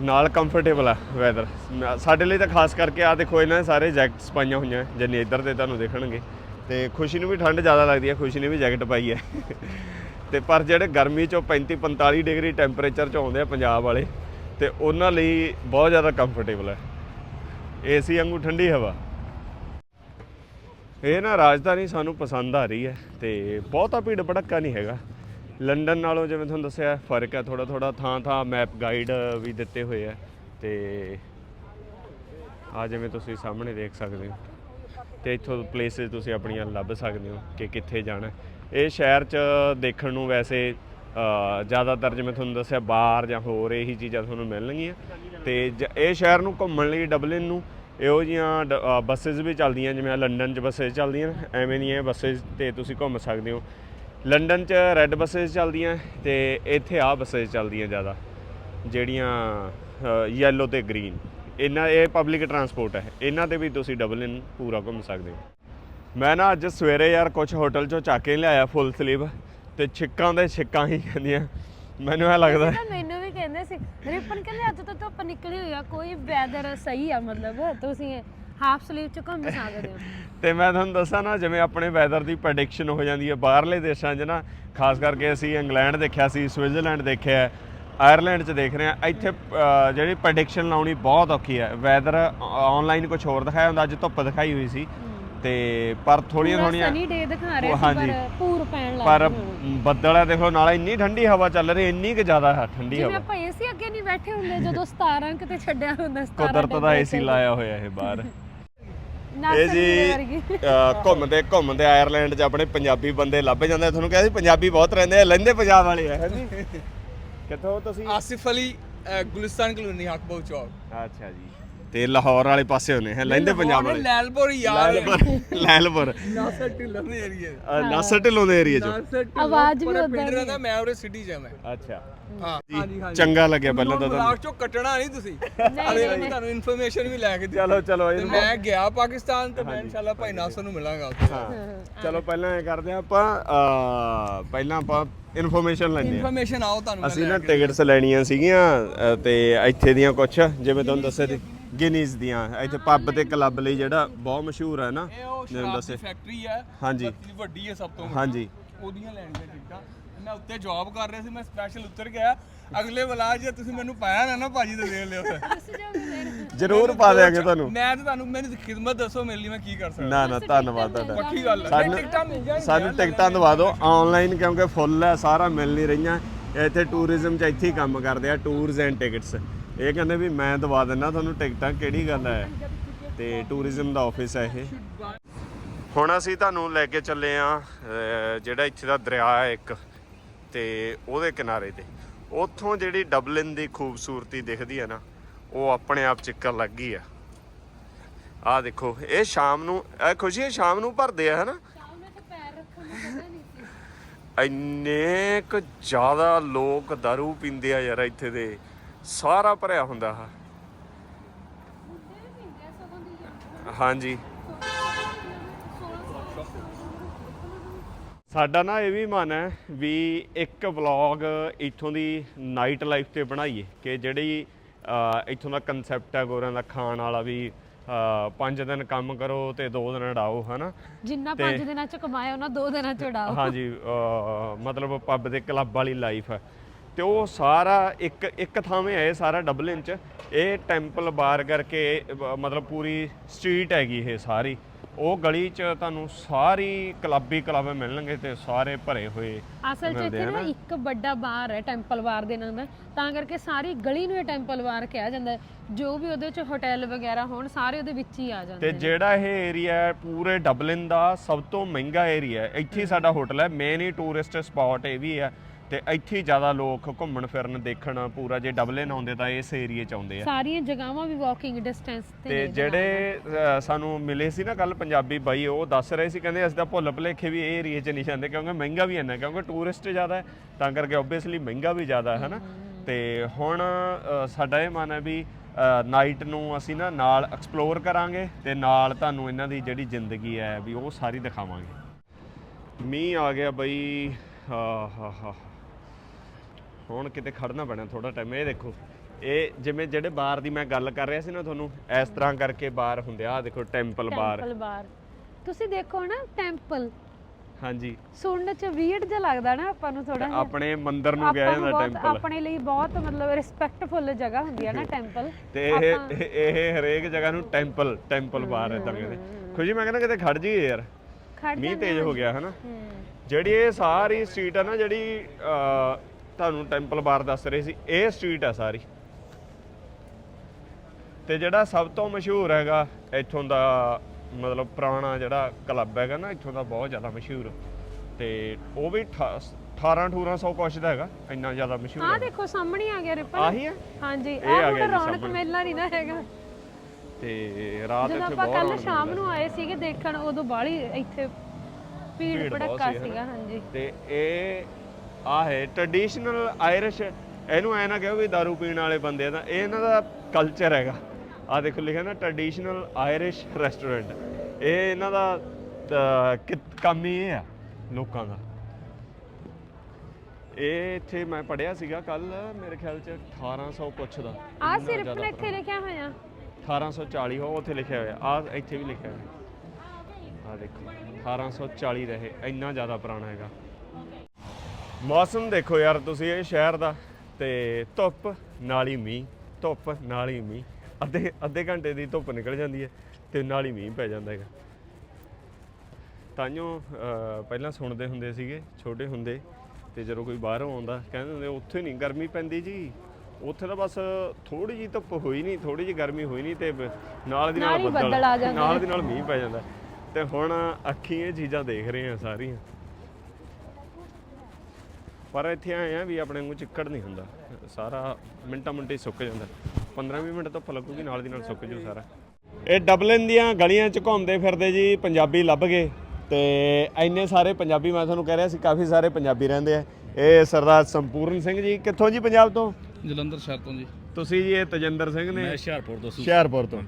ਨਾਲ ਕੰਫਰਟੇਬਲ ਆ ਵੈਦਰ ਸਾਡੇ ਲਈ ਤਾਂ ਖਾਸ ਕਰਕੇ ਆ ਦੇਖੋ, ਇਹਨਾਂ ਨੇ ਸਾਰੇ ਜੈਕਟਸ ਪਾਈਆਂ ਹੋਈਆਂ, ਜਿੰਨੇ ਇੱਧਰ ਦੇ ਤੁਹਾਨੂੰ ਦੇਖਣਗੇ। ਤੇ ਖੁਸ਼ੀ ਨੂੰ ਵੀ ਠੰਡ ਜ਼ਿਆਦਾ ਲੱਗਦੀ ਹੈ, ਖੁਸ਼ੀ ਨੇ ਵੀ ਜੈਕਟ ਪਾਈ ਹੈ। ਤੇ ਪਰ ਜਿਹੜੇ ਗਰਮੀ ਚੋਂ 35 45 ਡਿਗਰੀ ਟੈਂਪਰੇਚਰ ਚ ਆਉਂਦੇ ਆ ਪੰਜਾਬ ਵਾਲੇ ਤੇ ਉਹਨਾਂ ਲਈ ਬਹੁਤ ਜ਼ਿਆਦਾ ਕੰਫਰਟੇਬਲ ਹੈ। ਏਸੀ ਵਾਂਗੂ ਠੰਡੀ ਹਵਾ। ਇਹ ਨਾ ਰਾਜਧਾਨੀ ਸਾਨੂੰ ਪਸੰਦ ਆ ਰਹੀ ਹੈ ਤੇ ਬਹੁਤਾ ਭੀੜ ਭੜੱਕਾ ਨਹੀਂ ਹੈਗਾ। ਲੰਡਨ ਨਾਲੋਂ ਜਿਵੇਂ ਤੁਹਾਨੂੰ ਦੱਸਿਆ, ਫ਼ਰਕ ਹੈ ਥੋੜਾ ਥੋੜਾ ਥਾਂ ਥਾਂ ਮੈਪ ਗਾਈਡ ਵੀ ਦਿੱਤੇ ਹੋਏ ਆ ਤੇ ਆ ਜਿਵੇਂ ਤੁਸੀਂ ਸਾਹਮਣੇ ਦੇਖ ਸਕਦੇ ਹੋ ਤੇ ਇੱਥੋਂ ਪਲੇਸਿਸ ਤੁਸੀਂ ਆਪਣੀਆਂ ਲੱਭ ਸਕਦੇ ਹੋ ਕਿ ਕਿੱਥੇ ਜਾਣਾ ਇਹ ਸ਼ਹਿਰ 'ਚ ਦੇਖਣ ਨੂੰ ਵੈਸੇ ਜ਼ਿਆਦਾਤਰ ਜਿਵੇਂ ਤੁਹਾਨੂੰ ਦੱਸਿਆ ਬਾਰ ਜਾਂ ਹੋਰ ਇਹੀ ਚੀਜ਼ਾਂ ਤੁਹਾਨੂੰ ਮਿਲਣਗੀਆਂ। ਤੇ ਜ- ਇਹ ਸ਼ਹਿਰ ਨੂੰ ਘੁੰਮਣ ਲਈ ਡਬਲਿਨ ਨੂੰ ਇਹੋ ਜੀਆਂ ਬੱਸਸ ਵੀ ਚੱਲਦੀਆਂ, ਜਿਵੇਂ ਲੰਡਨ 'ਚ ਬੱਸਸ ਚੱਲਦੀਆਂ ਐਵੇਂ ਦੀਆਂ ਬੱਸਸ ਤੇ ਤੁਸੀਂ ਘੁੰਮ ਸਕਦੇ ਹੋ। ਲੰਡਨ 'ਚ ਰੈੱਡ ਬੱਸਸ ਚੱਲਦੀਆਂ, ਤੇ ਇੱਥੇ ਆ ਬੱਸਸ ਚੱਲਦੀਆਂ ਜ਼ਿਆਦਾ, ਜਿਹੜੀਆਂ ਯੈਲੋ ਤੇ ਗ੍ਰੀਨ ਇਹਨਾਂ, ਇਹ ਪਬਲਿਕ ਟਰਾਂਸਪੋਰਟ ਹੈ। ਇਹਨਾਂ ਤੇ ਵੀ ਤੁਸੀਂ ਡਬਲਿਨ ਪੂਰਾ ਘੁੰਮ ਸਕਦੇ ਹੋ। ਮੈਂ ਨਾ ਅੱਜ ਸਵੇਰੇ ਯਾਰ ਕੁਝ ਹੋਟਲ 'ਚੋਂ ਚੱਕ ਕੇ ਲਿਆਇਆ ਫੁੱਲ ਸਲੀਵ ਤੇ ਛਿੱਕਾਂ ਦੇ ਛਿੱਕਾਂ ਹੀ ਜਾਂਦੀਆਂ ਮੈਨੂੰ ਇਹ ਲੱਗਦਾ ਮੈਨੂੰ ਵੀ ਕਹਿੰਦੇ ਸੀ ਰਿਪਨ ਕਹਿੰਦੇ ਅੱਜ ਤਾਂ ਧੁੱਪ ਨਿਕਲੀ ਹੋਈ ਆ ਕੋਈ ਵੈਦਰ ਸਹੀ ਆ ਮਤਲਬ ਤੁਸੀਂ ਹਾਫ ਸਲੀਵ ਚ ਘੁੰਮ ਸਕਦੇ ਹੋ। ਤੇ ਮੈਂ ਤੁਹਾਨੂੰ ਦੱਸਾਂ ਨਾ ਜਿਵੇਂ ਆਪਣੇ ਵੈਦਰ ਦੀ ਪ੍ਰੈਡਿਕਸ਼ਨ ਹੋ ਜਾਂਦੀ ਹੈ ਬਾਹਰਲੇ ਦੇਸ਼ਾਂ 'ਚ ਨਾ ਖਾਸ ਕਰਕੇ ਅਸੀਂ ਇੰਗਲੈਂਡ ਦੇਖਿਆ ਸੀ ਸਵਿਟਜ਼ਰਲੈਂਡ ਦੇਖਿਆ ਆਇਰਲੈਂਡ 'ਚ ਦੇਖ ਰਹੇ ਹਾਂ ਇੱਥੇ ਜਿਹੜੀ ਪ੍ਰੈਡਿਕਸ਼ਨ ਲਾਉਣੀ ਬਹੁਤ ਔਖੀ ਹੈ ਵੈਦਰ ਆਨਲਾਈਨ ਕੁਝ ਹੋਰ ਦਿਖਾਇਆ ਹੁੰਦਾ ਅੱਜ ਧੁੱਪ ਦਿਖਾਈ ਹੋਈ ਸੀ ਤੇ ਪਰ ਥੋੜੀਆਂ ਥੋੜੀਆਂ ਸਨੀ ਡੇ ਦਿਖਾ ਰਹੇ ਸੀ ਹਾਂਜੀ। ਪਰ ਪੂਰ ਪੈਣ ਲੱਗ ਪਰ। ਬੱਦਲ ਹੈ ਦੇਖੋ ਨਾਲ ਇੰਨੀ ਠੰਡੀ ਹਵਾ ਚੱਲ ਰਹੀ ਇੰਨੀ ਕਿ ਜ਼ਿਆਦਾ ਹੈ ਠੰਡੀ ਜਿਵੇਂ ਹਵਾ। ਆਪਾਂ ਏਸੀ ਅੱਗੇ ਨਹੀਂ ਬੈਠੇ ਹੁੰਦੇ ਜਦੋਂ 17 ਅੰਕ ਤੇ ਛੱਡਿਆ ਹੁੰਦਾ 17 ਕੁਦਰਤ ਦਾ ਏਸੀ ਲਾਇਆ ਹੋਇਆ ਇਹ ਬਾਹਰ। ਇਹ ਜੀ ਘੁੰਮਦੇ ਘੁੰਮਦੇ ਆਇਰਲੈਂਡ 'ਚ ਆਪਣੇ ਪੰਜਾਬੀ ਬੰਦੇ ਲੱਭ ਜਾਂਦੇ ਆ। ਤੁਹਾਨੂੰ ਕਿਹਾ ਸੀ ਪੰਜਾਬੀ ਬਹੁਤ ਰਹਿੰਦੇ ਆ ਲੈਂਦੇ ਪੰਜਾਬ ਵਾਲੇ ਆ। ਹਾਂਜੀ ਕਿੱਥੋਂ ਤੁਸੀਂ? ਆਸਿਫ ਅਲੀ ਗੁਲਿਸਤਾਨ ਕਲੋਨੀ ਹਕਬੋ ਚੌਕ। ਅੱਛਾ ਜੀ। ਤੇ ਲਾਹੌਰ ਵਾਲੇ ਪਾਸੇ ਹੁੰਦੇ ਹੈ ਲੈਂਦੇ ਪੰਜਾਬ ਵਾਲੇ ਲੈਲਪੁਰ ਯਾਰ ਲੈਲਪੁਰ ਲੈਲਪੁਰ। ਨਾਸਰ ਢਿੱਲੋਂ ਦੇ ਏਰੀਆ ਨਾਸਰ ਢਿੱਲੋਂ ਦੇ ਏਰੀਆ 'ਚ। ਨਾਸਰ ਢਿੱਲੋਂ ਆਵਾਜ਼ ਵੀ ਪਰ ਉੱਦਾਂ ਪਿੰਡ ਦੀ ਰਹਿੰਦਾ ਮੈਂ ਉਹਦੇ ਸਿਟੀ ਚ ਆ ਮੈਂ। ਅੱਛਾ। ਹਾਂ। ਹਾਂਜੀ ਹਾਂਜੀ। ਚੰਗਾ ਲੱਗਿਆ ਪਹਿਲਾਂ ਤਾਂ ਤੁਹਾਨੂੰ। ਮਜ਼ਾਕ ਚੋਂ ਕੱਟਣਾ ਨਹੀਂ ਤੁਸੀਂ। ਅਰੇ ਤੁਹਾਨੂੰ ਇਨਫੋਰਮੇਸ਼ਨ ਵੀ ਲੈ ਕੇ ਦਿੱਤੀ। ਚਲੋ ਚਲੋ ਤੇ ਮੈਂ ਗਿਆ ਪਾਕਿਸਤਾਨ ਤੇ ਮੈਂ ਇਨਸ਼ਾਅੱਲਾ ਭਾਈ ਨਾਸਰ ਨੂੰ ਮਿਲਾਂਗਾ ਉੱਥੇ। ਹਾਂ। ਚਲੋ ਪਹਿਲਾਂ ਇਹ ਕਰਦੇ ਆ ਆਪਾਂ ਪਹਿਲਾਂ ਆਪਾਂ ਇਨਫੋਰਮੇਸ਼ਨ ਲੈਂਦੇ ਆ ਇਨਫੋਰਮੇਸ਼ਨ ਆਓ ਤੁਹਾਨੂੰ ਮੈਂ ਅਸੀਂ ਲੈ ਨਾ ਕੇ ਟਿਕਟਸ ਲੈਣੀਆਂ ਸੀਗੀਆਂ ਤੇ ਇੱਥੇ ਦੀਆਂ ਕੁਝ ਜਿਵੇਂ ਤੁਹਾਨੂੰ ਦੱਸਿਆ ਸੀ। ਗਿਨੀਜ਼ ਦੀਆਂ ਇੱਥੇ ਪੱਬ ਤੇ ਕਲੱਬ ਲਈ ਜਿਹੜਾ ਬਹੁਤ ਮਸ਼ਹੂਰ ਹੈ ਨਾ ਇਹ ਉਹ ਜਿਵੇਂ ਸ਼ਰਾਬ ਦੱਸੇ ਦੀ ਫੈਕਟਰੀ ਹੈ। ਹਾਂਜੀ। ਬੱਤੀ ਵੱਡੀ ਹੈ ਸਭ ਤੋਂ ਵੱਡੀ। ਹਾਂਜੀ। ਉਹਦੀਆਂ ਲੈਣੀਆਂ ਟਿਕਟਾਂ। ਮੈਂ ਉੱਤੇ ਜੌਬ ਕਰ ਰਿਹਾ ਸੀ ਮੈਂ ਸਪੈਸ਼ਲ ਉੱਤਰ ਗਿਆ। ਅਗਲੇ ਵਲਾ ਜੇ ਤੁਸੀਂ ਮੈਨੂੰ ਪਾਇਆ ਨਾ ਨਾ ਭਾਜੀ ਤਾਂ ਦੇ ਲਿਓ ਜ਼ਰੂਰ ਪਾ ਦਿਆਂਗੇ ਤੁਹਾਨੂੰ। ਮੈਂ ਤਾਂ ਤੁਹਾਨੂੰ ਮੈਨੂੰ ਖਿਦਮਤ ਦੱਸੋ ਮੇਰੇ ਲਈ ਮੈਂ ਕੀ ਕਰ ਸਕਦਾ। ਨਾ ਨਾ ਧੰਨਵਾਦ ਤੁਹਾਡਾ। ਪੱਕੀ ਗੱਲ ਹੈ। ਸਾਨੂੰ ਟਿਕਟਾਂ ਮਿਲ ਜਾਣਗੀਆਂ ਸਾਨੂੰ ਟਿਕਟਾਂ ਦਵਾ ਦਿਓ। ਆਨਲਾਈਨ ਕਿਉਂਕਿ ਫੁੱਲ ਹੈ ਸਾਰਾ ਮਿਲ ਨਹੀਂ ਰਹੀਆਂ। ਇੱਥੇ ਟੂਰਿਜ਼ਮ 'ਚ ਇੱਥੇ ਹੀ ਕੰਮ ਕਰਦੇ ਆ ਟੂਰਸ ਐਂਡ ਟਿਕਟਸ ਇਹ ਕਹਿੰਦੇ ਵੀ ਮੈਂ ਦਵਾ ਦਿੰਦਾ ਤੁਹਾਨੂੰ ਟਿਕਟਾਂ, ਕਿਹੜੀ ਗੱਲ ਹੈ? ਤੇ ਟੂਰਿਜ਼ਮ ਦਾ ਆਫਿਸ ਹੈ ਇਹ। ਹੁਣ ਅਸੀਂ ਤੁਹਾਨੂੰ ਲੈ ਕੇ ਚੱਲੇ ਆ ਜਿਹੜਾ ਇੱਥੇ ਦਾ ਦਰਿਆ ਹੈ ਇੱਕ, ਤੇ ਉਹਦੇ ਕਿਨਾਰੇ ਤੇ। ਉੱਥੋਂ ਜਿਹੜੀ ਡਬਲਿਨ ਦੀ ਖੂਬਸੂਰਤੀ ਦਿਖਦੀ ਹੈ ਨਾ, ਉਹ ਆਪਣੇ ਆਪ ਚਿੱਕਰ ਲੱਗ ਗਈ ਆ। ਆਹ ਦੇਖੋ, ਇਹ ਸ਼ਾਮ ਨੂੰ, ਇਹ ਖੁਸ਼ੀ, ਇਹ ਸ਼ਾਮ ਨੂੰ ਭਰਦੇ ਆ, ਹਨਾ? ਇੰਨੇ ਕੁ ਜ਼ਿਆਦਾ ਲੋਕ दारू ਪੀਂਦੇ ਆ ਯਾਰ ਇੱਥੇ ਦੇ। ਸਾਰਾ ਭਰਿਆ ਹੁੰਦਾ ਆ। ਹਾਂਜੀ। ਸਾਡਾ ਨਾ ਇਹ ਵੀ ਮਨ ਹੈ ਵੀ ਇੱਕ ਵਲੌਗ ਇੱਥੋਂ ਦੀ ਨਾਈਟ ਲਾਈਫ ਤੇ ਬਣਾਈਏ ਕਿ ਜਿਹੜੀ ਇੱਥੋਂ ਦਾ ਕਨਸੈਪਟ ਹੈ ਗੋਰਿਆਂ ਦਾ ਖਾਣ ਵਾਲਾ ਵੀ ਪੰਜ ਦਿਨ ਕੰਮ ਕਰੋ ਤੇ ਦੋ ਦਿਨ ਉਡਾਓ ਹਨਾ? ਜਿੰਨਾ 5 ਦਿਨਾਂ ਚ ਕਮਾਇਆ ਉਹਨਾਂ 2 ਦਿਨਾਂ ਚ ਉਡਾਓ। ਹਾਂਜੀ ਮਤਲਬ ਪੱਬ ਦੇ ਕਲੱਬ ਵਾਲੀ ਲਾਈਫ ਹੈ। ਤੇ ਉਹ ਸਾਰਾ ਇੱਕ ਇੱਕ ਥਾਵੇਂ ਹੈ ਇਹ ਸਾਰਾ ਡਬਲਿਨ ਚ। ਇਹ ਟੈਂਪਲ ਬਾਰ ਕਰਕੇ ਮਤਲਬ ਪੂਰੀ ਸਟਰੀਟ ਹੈਗੀ ਇਹ ਸਾਰੀ। ਉਹ ਗਲੀ ਚ ਤੁਹਾਨੂੰ ਸਾਰੀ ਕਲੱਬੀ ਕਲੱਬ ਮਿਲਣਗੇ ਤੇ ਸਾਰੇ ਭਰੇ ਹੋਏ ਅਸਲ ਚ ਇੱਥੇ ਨਾ। ਇੱਕ ਵੱਡਾ ਬਾਰ ਹੈ ਟੈਂਪਲ ਬਾਰ ਦੇ ਨਾਂ ਦਾ ਤਾਂ ਕਰਕੇ ਸਾਰੀ ਗਲੀ ਨੂੰ ਇਹ ਟੈਂਪਲ ਬਾਰ ਕਿਹਾ ਜਾਂਦਾ ਜੋ ਵੀ ਉਹਦੇ ਚ ਹੋਟਲ ਵਗੈਰਾ ਹੋਣ ਸਾਰੇ ਉਹਦੇ ਵਿੱਚ ਹੀ ਆ ਜਾਂਦੇ ਤੇ ਜਿਹੜਾ ਇਹ ਏਰੀਆ ਹੈ ਪੂਰੇ ਡਬਲਿਨ ਦਾ ਸਭ ਤੋਂ ਮਹਿੰਗਾ ਏਰੀਆ ਹੈ। ਇੱਥੇ ਸਾਡਾ ਹੋਟਲ ਹੈ ਮੇਨ ਹੀ ਟੂਰਿਸਟ ਸਪੌਟ ਇਹ ਵੀ ਹੈ। ਤੇ ਇੱਥੇ ਹੀ ਜ਼ਿਆਦਾ ਲੋਕ ਘੁੰਮਣ ਫਿਰਨ ਦੇਖਣ ਪੂਰਾ ਜੇ ਡਬਲਿਨ ਆਉਂਦੇ ਤਾਂ ਇਸ ਏਰੀਏ ਚ ਆਉਂਦੇ ਆ। ਸਾਰੀਆਂ ਜਗ੍ਹਾਵਾਂ ਵੀ ਵਾਕਿੰਗ ਡਿਸਟੈਂਸ ਤੇ ਤੇ ਨੇ ਜਿਹੜੇ ਅ, ਸਾਨੂੰ ਮਿਲੇ ਸੀ ਨਾ ਕੱਲ ਪੰਜਾਬੀ ਬਾਈ ਉਹ ਦੱਸ ਰਹੇ ਸੀ ਕਹਿੰਦੇ ਅਸੀਂ ਤਾਂ ਭੁੱਲ ਭੁਲੇਖੇ ਵੀ ਇਹ ਏਰੀਏ 'ਚ ਨਹੀਂ ਜਾਂਦੇ ਕਿਉਂਕਿ ਮਹਿੰਗਾ ਵੀ ਇੰਨਾ ਕਿਉਂਕਿ ਟੂਰਿਸਟ ਜ਼ਿਆਦਾ ਹੈ ਤਾਂ ਕਰਕੇ ਓਬਵੀਅਸਲੀ ਮਹਿੰਗਾ ਵੀ ਜ਼ਿਆਦਾ ਹੈ ਹਨਾ। ਤੇ ਹੁਣ ਅ, ਸਾਡਾ ਇਹ ਮਨ ਹੈ ਵੀ ਨਾਈਟ ਨੂੰ ਅਸੀਂ ਨਾ ਨਾਲ ਐਕਸਪਲੋਰ ਕਰਾਂਗੇ ਤੇ ਨਾਲ ਤੁਹਾਨੂੰ ਇਹਨਾਂ ਦੀ ਜਿਹੜੀ ਜ਼ਿੰਦਗੀ ਹੈ ਵੀ ਉਹ ਸਾਰੀ ਦਿਖਾਵਾਂਗੇ। ਮੀਂਹ ਆ ਗਿਆ ਬਈ ਹਾ ਹਾ ਹਾ ਹੁਣ ਕਿਤੇ ਖੜਨਾ ਪੈਣਾ ਥੋੜਾ ਟਾਈਮ ਇਹ ਦੇਖੋ। ਇਹ ਜਿਵੇਂ ਜਿਹੜੇ ਬਾਰ ਦੀ ਮੈਂ ਗੱਲ ਕਰ ਰਿਹਾ ਸੀ ਨਾ ਤੁਹਾਨੂੰ ਇਸ ਤਰ੍ਹਾਂ ਕਰਕੇ ਬਾਰ ਹੁੰਦੇ ਆ। ਆਹ ਦੇਖੋ ਟੈਂਪਲ ਬਾਰ। ਟੈਂਪਲ ਬਾਰ। ਤੁਸੀਂ ਦੇਖੋ ਨਾ ਟੈਂਪਲ ਹਾਂਜੀ। ਸੁਣਨ ਚ ਵੀਅਰਡ ਜਿਹਾ ਲੱਗਦਾ ਨਾ ਆਪਾਂ ਨੂੰ ਥੋੜਾ ਆਪਣੇ ਮੰਦਿਰ ਨੂੰ ਗਿਆ ਜਾਂਦਾ ਟੈਂਪਲ ਆਪਣੇ ਲਈ ਬਹੁਤ ਮਤਲਬ ਰਿਸਪੈਕਟਫੁਲ ਜਗ੍ਹਾ ਹੁੰਦੀ ਹੈ ਨਾ ਟੈਂਪਲ ਤੇ ਇਹ ਇਹ- ਹਰੇਕ ਜਗ੍ਹਾ ਨੂੰ ਟੈਂਪਲ ਟੈਂਪਲ ਬਾਰ ਇਦਾਂ ਕਹਿੰਦੇ। ਖੁਸ਼ੀ ਮੈਂ ਕਹਿੰਦਾ ਕਿਤੇ ਖੜ ਜੀ ਯਾਰ। ਖੜ ਮੀਂਹ ਤੇਜ਼ ਹੋ ਗਿਆ ਹਨਾ? ਜਿਹੜੀ ਇਹ ਸਾਰੀ ਸਟਰੀਟ ਹੈ ਨਾ ਜਿਹੜੀ ਤੁਹਾਨੂੰ ਟੈਂਪਲ ਬਾਰ ਦੱਸ ਰਹੇ ਸੀ ਇਹ ਸਟਰੀਟ ਹੈ ਸਾਰੀ। ਤੇ ਜਿਹੜਾ ਸਭ ਤੋਂ ਮਸ਼ਹੂਰ ਹੈਗਾ ਇੱਥੋਂ ਦਾ ਮਤਲਬ ਪੁਰਾਣਾ ਜਿਹੜਾ ਕਲੱਬ ਹੈਗਾ ਨਾ ਇੱਥੋਂ ਦਾ ਬਹੁਤ ਜ਼ਿਆਦਾ ਮਸ਼ਹੂਰ। ਤੇ ਉਹ ਵੀ 18 1800 ਕੁਛ ਦਾ ਹੈਗਾ ਇੰਨਾ ਜ਼ਿਆਦਾ ਮਸ਼ਹੂਰ ਹੈ ਦੇਖੋ ਸਾਹਮਣੇ ਆ ਗਿਆ ਰਿਪਨ। ਆਹੀ ਹੈ ਹਾਂਜੀ ਇਹ ਆ ਗਿਆ ਰੌਣਕ। ਮੇਲਾ ਨਹੀਂ ਨਾ ਹੈਗਾ। ਤੇ ਰਾਤ ਜਦੋਂ ਇੱਥੇ ਆਪਾਂ ਬਹੁਤ ਕੱਲ ਰੌਣਕ ਸ਼ਾਮ ਮੇਲਾ ਨੂੰ ਆਏ ਸੀਗੇ ਦੇਖਣ ਉਦੋਂ ਬਾਹਲੀ ਇੱਥੇ ਭੀੜ ਭੜੱਕਾ? ਸੀਗਾ ਹਾਂਜੀ। ਤੇ ਇਹ ਆ ਹੈ ਟ੍ਰੈਡੀਸ਼ਨਲ ਆਇਰਿਸ਼ ਇਹਨੂੰ ਐ ਨਾ ਕਹੋ ਵੀ दारू ਪੀਣ ਵਾਲੇ ਬੰਦੇ ਆ ਤਾਂ ਇਹ ਇਹਨਾਂ ਦਾ ਕਲਚਰ ਹੈਗਾ। ਆ ਦੇਖੋ ਲਿਖਿਆ ਨਾ ਟ੍ਰੈਡੀਸ਼ਨਲ ਆਇਰਿਸ਼ ਰੈਸਟੋਰੈਂਟ ਇਹ ਇਹਨਾਂ ਦਾ ਕੰਮ ਹੀ ਇਹ ਆ ਲੋਕਾਂ ਦਾ। ਇਹ ਇੱਥੇ ਮੈਂ ਪੜਿਆ ਸੀਗਾ ਕੱਲ ਮੇਰੇ ਖਿਆਲ ਚ 1800 ਕੁਛ ਦਾ। ਇੰਨਾ ਸਿਰਫ ਨੇ ਇੱਥੇ ਲਿਖਿਆ ਹੋਇਆ। 1840 ਹੋ ਉੱਥੇ ਲਿਖਿਆ ਹੋਇਆ। ਆ ਇੱਥੇ ਵੀ ਲਿਖਿਆ ਹੋਇਆ। ਆ ਦੇਖੋ 1840 ਦਾ ਇਹ ਇੰਨਾ ਜ਼ਿਆਦਾ ਪੁਰਾਣਾ ਹੈਗਾ। ਮੌਸਮ ਦੇਖੋ ਯਾਰ ਤੁਸੀਂ ਇਹ ਸ਼ਹਿਰ ਦਾ ਤੇ ਧੁੱਪ ਨਾਲ ਹੀ ਮੀਂਹ ਧੁੱਪ ਨਾਲ ਹੀ ਮੀਂਹ ਅੱਧੇ ਅੱਧੇ ਘੰਟੇ ਦੀ ਧੁੱਪ ਨਿਕਲ ਜਾਂਦੀ ਹੈ ਤੇ ਨਾਲ ਹੀ ਮੀਂਹ ਪੈ ਜਾਂਦਾ ਹੈਗਾ। ਤਾਂਿਓ ਪਹਿਲਾਂ ਸੁਣਦੇ ਹੁੰਦੇ ਸੀਗੇ ਛੋਟੇ ਹੁੰਦੇ ਤੇ ਜਦੋਂ ਕੋਈ ਬਾਹਰੋਂ ਆਉਂਦਾ ਕਹਿੰਦੇ ਹੁੰਦੇ ਉੱਥੇ ਨਹੀਂ ਗਰਮੀ ਪੈਂਦੀ ਜੀ। ਉੱਥੇ ਤਾਂ ਬਸ ਥੋੜੀ ਜੀ ਧੁੱਪ ਹੋਈ ਨਹੀਂ ਥੋੜੀ ਜੀ ਗਰਮੀ ਹੋਈ ਨਹੀਂ ਤੇ ਨਾਲ ਦੀ ਨਾਲ ਬੱਦਲ ਨਾਲ। ਦੀ ਨਾਲ ਮੀਂਹ ਪੈ ਜਾਂਦਾ। ਤੇ ਹੁਣ ਅੱਖੀਂ ਇਹ ਚੀਜ਼ਾਂ ਦੇਖ ਰਹੇ ਆ ਸਾਰੀਆਂ। ਪਰ ਇੱਥੇ ਆਏ ਆ ਵੀ ਆਪਣੇ ਨੂੰ ਚਿੱਕੜ ਨਹੀਂ ਹੁੰਦਾ। ਸਾਰਾ ਮਿੰਟਾਂ ਮਿੰਟੇ ਸੁੱਕ ਜਾਂਦਾ। 15-20 ਮਿੰਟ ਧੁੱਪ ਲੱਗੂਗੀ ਨਾਲ ਦੀ ਨਾਲ ਸੁੱਕ ਜੂ ਸਾਰਾ। ਇਹ ਡਬਲਿਨ ਦੀਆਂ ਗਲੀਆਂ 'ਚ ਘੁੰਮਦੇ ਫਿਰਦੇ ਜੀ ਪੰਜਾਬੀ ਲੱਭ ਗਏ। ਤੇ ਇੰਨੇ ਸਾਰੇ ਪੰਜਾਬੀ ਮੈਂ ਤੁਹਾਨੂੰ ਕਹਿ ਰਿਹਾ ਸੀ ਕਾਫੀ ਸਾਰੇ ਪੰਜਾਬੀ ਰਹਿੰਦੇ ਆ। ਇਹ ਸਰਦਾਰ ਸੰਪੂਰਨ ਸਿੰਘ ਜੀ ਕਿੱਥੋਂ ਜੀ ਪੰਜਾਬ ਤੋਂ? ਜਲੰਧਰ ਸ਼ਹਿਰ ਤੋਂ ਜੀ। ਤੁਸੀਂ ਜੀ ਇਹ ਤਜਿੰਦਰ ਸਿੰਘ ਨੇ? ਮੈਂ ਹੁਸ਼ਿਆਰਪੁਰ ਤੋਂ ਸੂ। ਹੁਸ਼ਿਆਰਪੁਰ ਤੋਂ।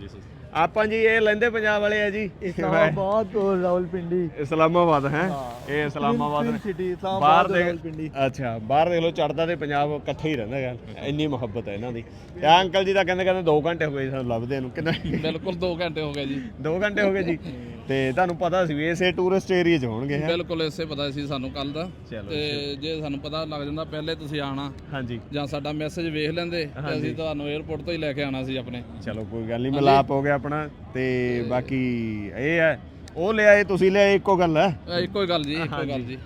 ਆਪਾਂ ਜੀ ਇਹ ਲੈਂਦੇ ਪੰਜਾਬ ਵਾਲੇ ਆ ਜੀ। ਇਸਲਾਮਾਬਾਦ ਤੋਂ ਰਾਵਲਪਿੰਡੀ। ਇਸਲਾਮਾਬਾਦ ਹੈ। ਇਹ ਇਸਲਾਮਾਬਾਦ ਨੇ। ਸਿਟੀ ਬਾਹਰ ਇਸਲਾਮਾਬਾਦ ਦੇ ਰਾਵਲਪਿੰਡੀ। ਅੱਛਾ ਬਾਹਰ ਦੇਖ ਲਓ ਚੜਦਾ ਤੇ ਪੰਜਾਬ ਇਕੱਠੇ ਹੀ ਰਹਿੰਦਾ ਗਾ ਇੰਨੀ ਮੁਹੱਬਤ ਹੈ ਇਹਨਾਂ ਦੀ। ਤੇ ਅੰਕਲ ਜੀ ਤਾਂ ਕਹਿੰਦੇ ਕਹਿੰਦੇ 2 ਘੰਟੇ ਹੋ ਗਏ ਸਾਨੂੰ ਲੱਭਦੇ ਨੂੰ। ਕਿੰਨਾ ਬਿਲਕੁਲ 2 ਘੰਟੇ ਹੋ ਗਏ ਜੀ। 2 ਘੰਟੇ ਹੋ ਗਏ ਜੀ। ਤੇ ਤੁਹਾਨੂੰ ਪਤਾ ਸੀ ਵੀ ਇਸੇ ਟੂਰਿਸਟ ਏਰੀਆ 'ਚ ਹੋਣਗੇ ਹੈਂ? ਬਿਲਕੁਲ ਇਸੇ ਪਤਾ ਸੀ ਸਾਨੂੰ ਕੱਲ ਦਾ। ਤੇ ਜੇ ਸਾਨੂੰ ਪਤਾ ਲੱਗ ਜਾਂਦਾ ਪਹਿਲੇ ਤੁਸੀਂ ਆਣਾ ਹਾਂਜੀ। ਜਾਂ ਸਾਡਾ ਮੈਸੇਜ ਵੇਖ ਲੈਂਦੇ ਤੇ ਅਸੀਂ ਤੁਹਾਨੂੰ 에어ਪੋਰਟ ਤੋਂ ਹੀ ਲੈ ਕੇ ਆਣਾ ਸੀ ਆਪਣੇ। ਚਲੋ ਕੋਈ ਗੱਲ ਨਹੀਂ ਮਿਲਾਪ ਹੋ ਗਿਆ। ਆਪਣਾ ਤੇ ਬਾਕੀ ਇਹ ਹੈ। ਉਹ ਲਿਆਏ ਤੁਸੀਂ ਲਿਆਏ ਇੱਕੋ ਗੱਲ ਹੈ। ਇੱਕੋ ਹੀ ਗੱਲ ਜੀ ਇੱਕੋ ਗੱਲ ਜੀ।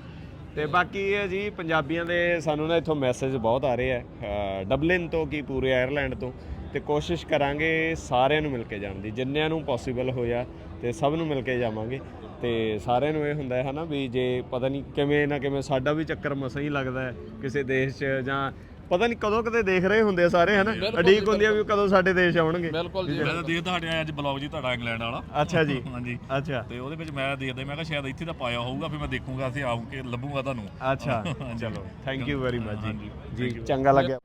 ਤੇ ਬਾਕੀ ਇਹ ਹੈ ਜੀ ਪੰਜਾਬੀਆਂ ਦੇ ਸਾਨੂੰ ਨਾ ਇੱਥੋਂ ਮੈਸੇਜ ਬਹੁਤ ਆ ਰਹੇ ਆ ਡਬਲਿਨ ਤੋਂ ਕੀ ਪੂਰੇ ਆਇਰਲੈਂਡ ਤੋਂ। ਤੇ ਕੋਸ਼ਿਸ਼ ਕਰਾਂਗੇ ਸਾਰਿਆਂ ਨੂੰ ਮਿਲ ਕੇ ਜਾਣ ਦੀ ਜਿੰਨਿਆਂ ਨੂੰ ਪੋਸੀਬਲ ਹੋਇਆ ਤੇ ਸਭ ਨੂੰ ਮਿਲ ਕੇ ਜਾਵਾਂਗੇ। ਤੇ ਸਾਰਿਆਂ ਨੂੰ ਇਹ ਹੁੰਦਾ ਹੈ ਹਨਾ ਵੀ ਜੇ ਪਤਾ ਨਹੀਂ ਕਿਵੇਂ ਨਾ ਕਿਵੇਂ ਸਾਡਾ ਵੀ ਚੱਕਰ ਮਸਾਂ ਹੀ ਲੱਗਦਾ ਹੈ ਕਿਸੇ ਦੇਸ਼ 'ਚ ਜਾਂ ਪਤਾ ਨਹੀਂ ਕਦੋਂ ਕਦੇ ਦੇਖ ਰਹੇ ਹੁੰਦੇ ਆ ਸਾਰੇ ਹਨਾ? ਅਡੀਕ ਹੁੰਦੀ ਆ ਵੀ ਕਦੋਂ ਸਾਡੇ ਦੇਸ਼ ਆਉਣਗੇ। ਬਿਲਕੁਲ ਜੀ ਮੈਂ ਤਾਂ ਦੇਖਦਾ ਸਾਡੇ ਅੱਜ ਬਲੌਗ ਜੀ ਤੁਹਾਡਾ ਇੰਗਲੈਂਡ ਵਾਲਾ। ਅੱਛਾ ਜੀ। ਹਾਂਜੀ। ਅੱਛਾ। ਤੇ ਉਹਦੇ ਵਿੱਚ ਮੈਂ ਦੇਖਦਾ ਮੈਂ ਕਿਹਾ ਸ਼ਾਇਦ ਇੱਥੇ ਤਾਂ ਪਾਇਆ ਹੋਊਗਾ ਫਿਰ ਮੈਂ ਦੇਖੂੰਗਾ ਅਸੀਂ ਆਉਂ ਕੇ ਲੱਭੂਗਾ ਤੁਹਾਨੂੰ। ਅੱਛਾ। ਚਲੋ ਥੈਂਕ ਯੂ ਵੈਰੀ ਮਚ ਜੀ। ਜੀ ਚੰਗਾ ਲੱਗਿਆ।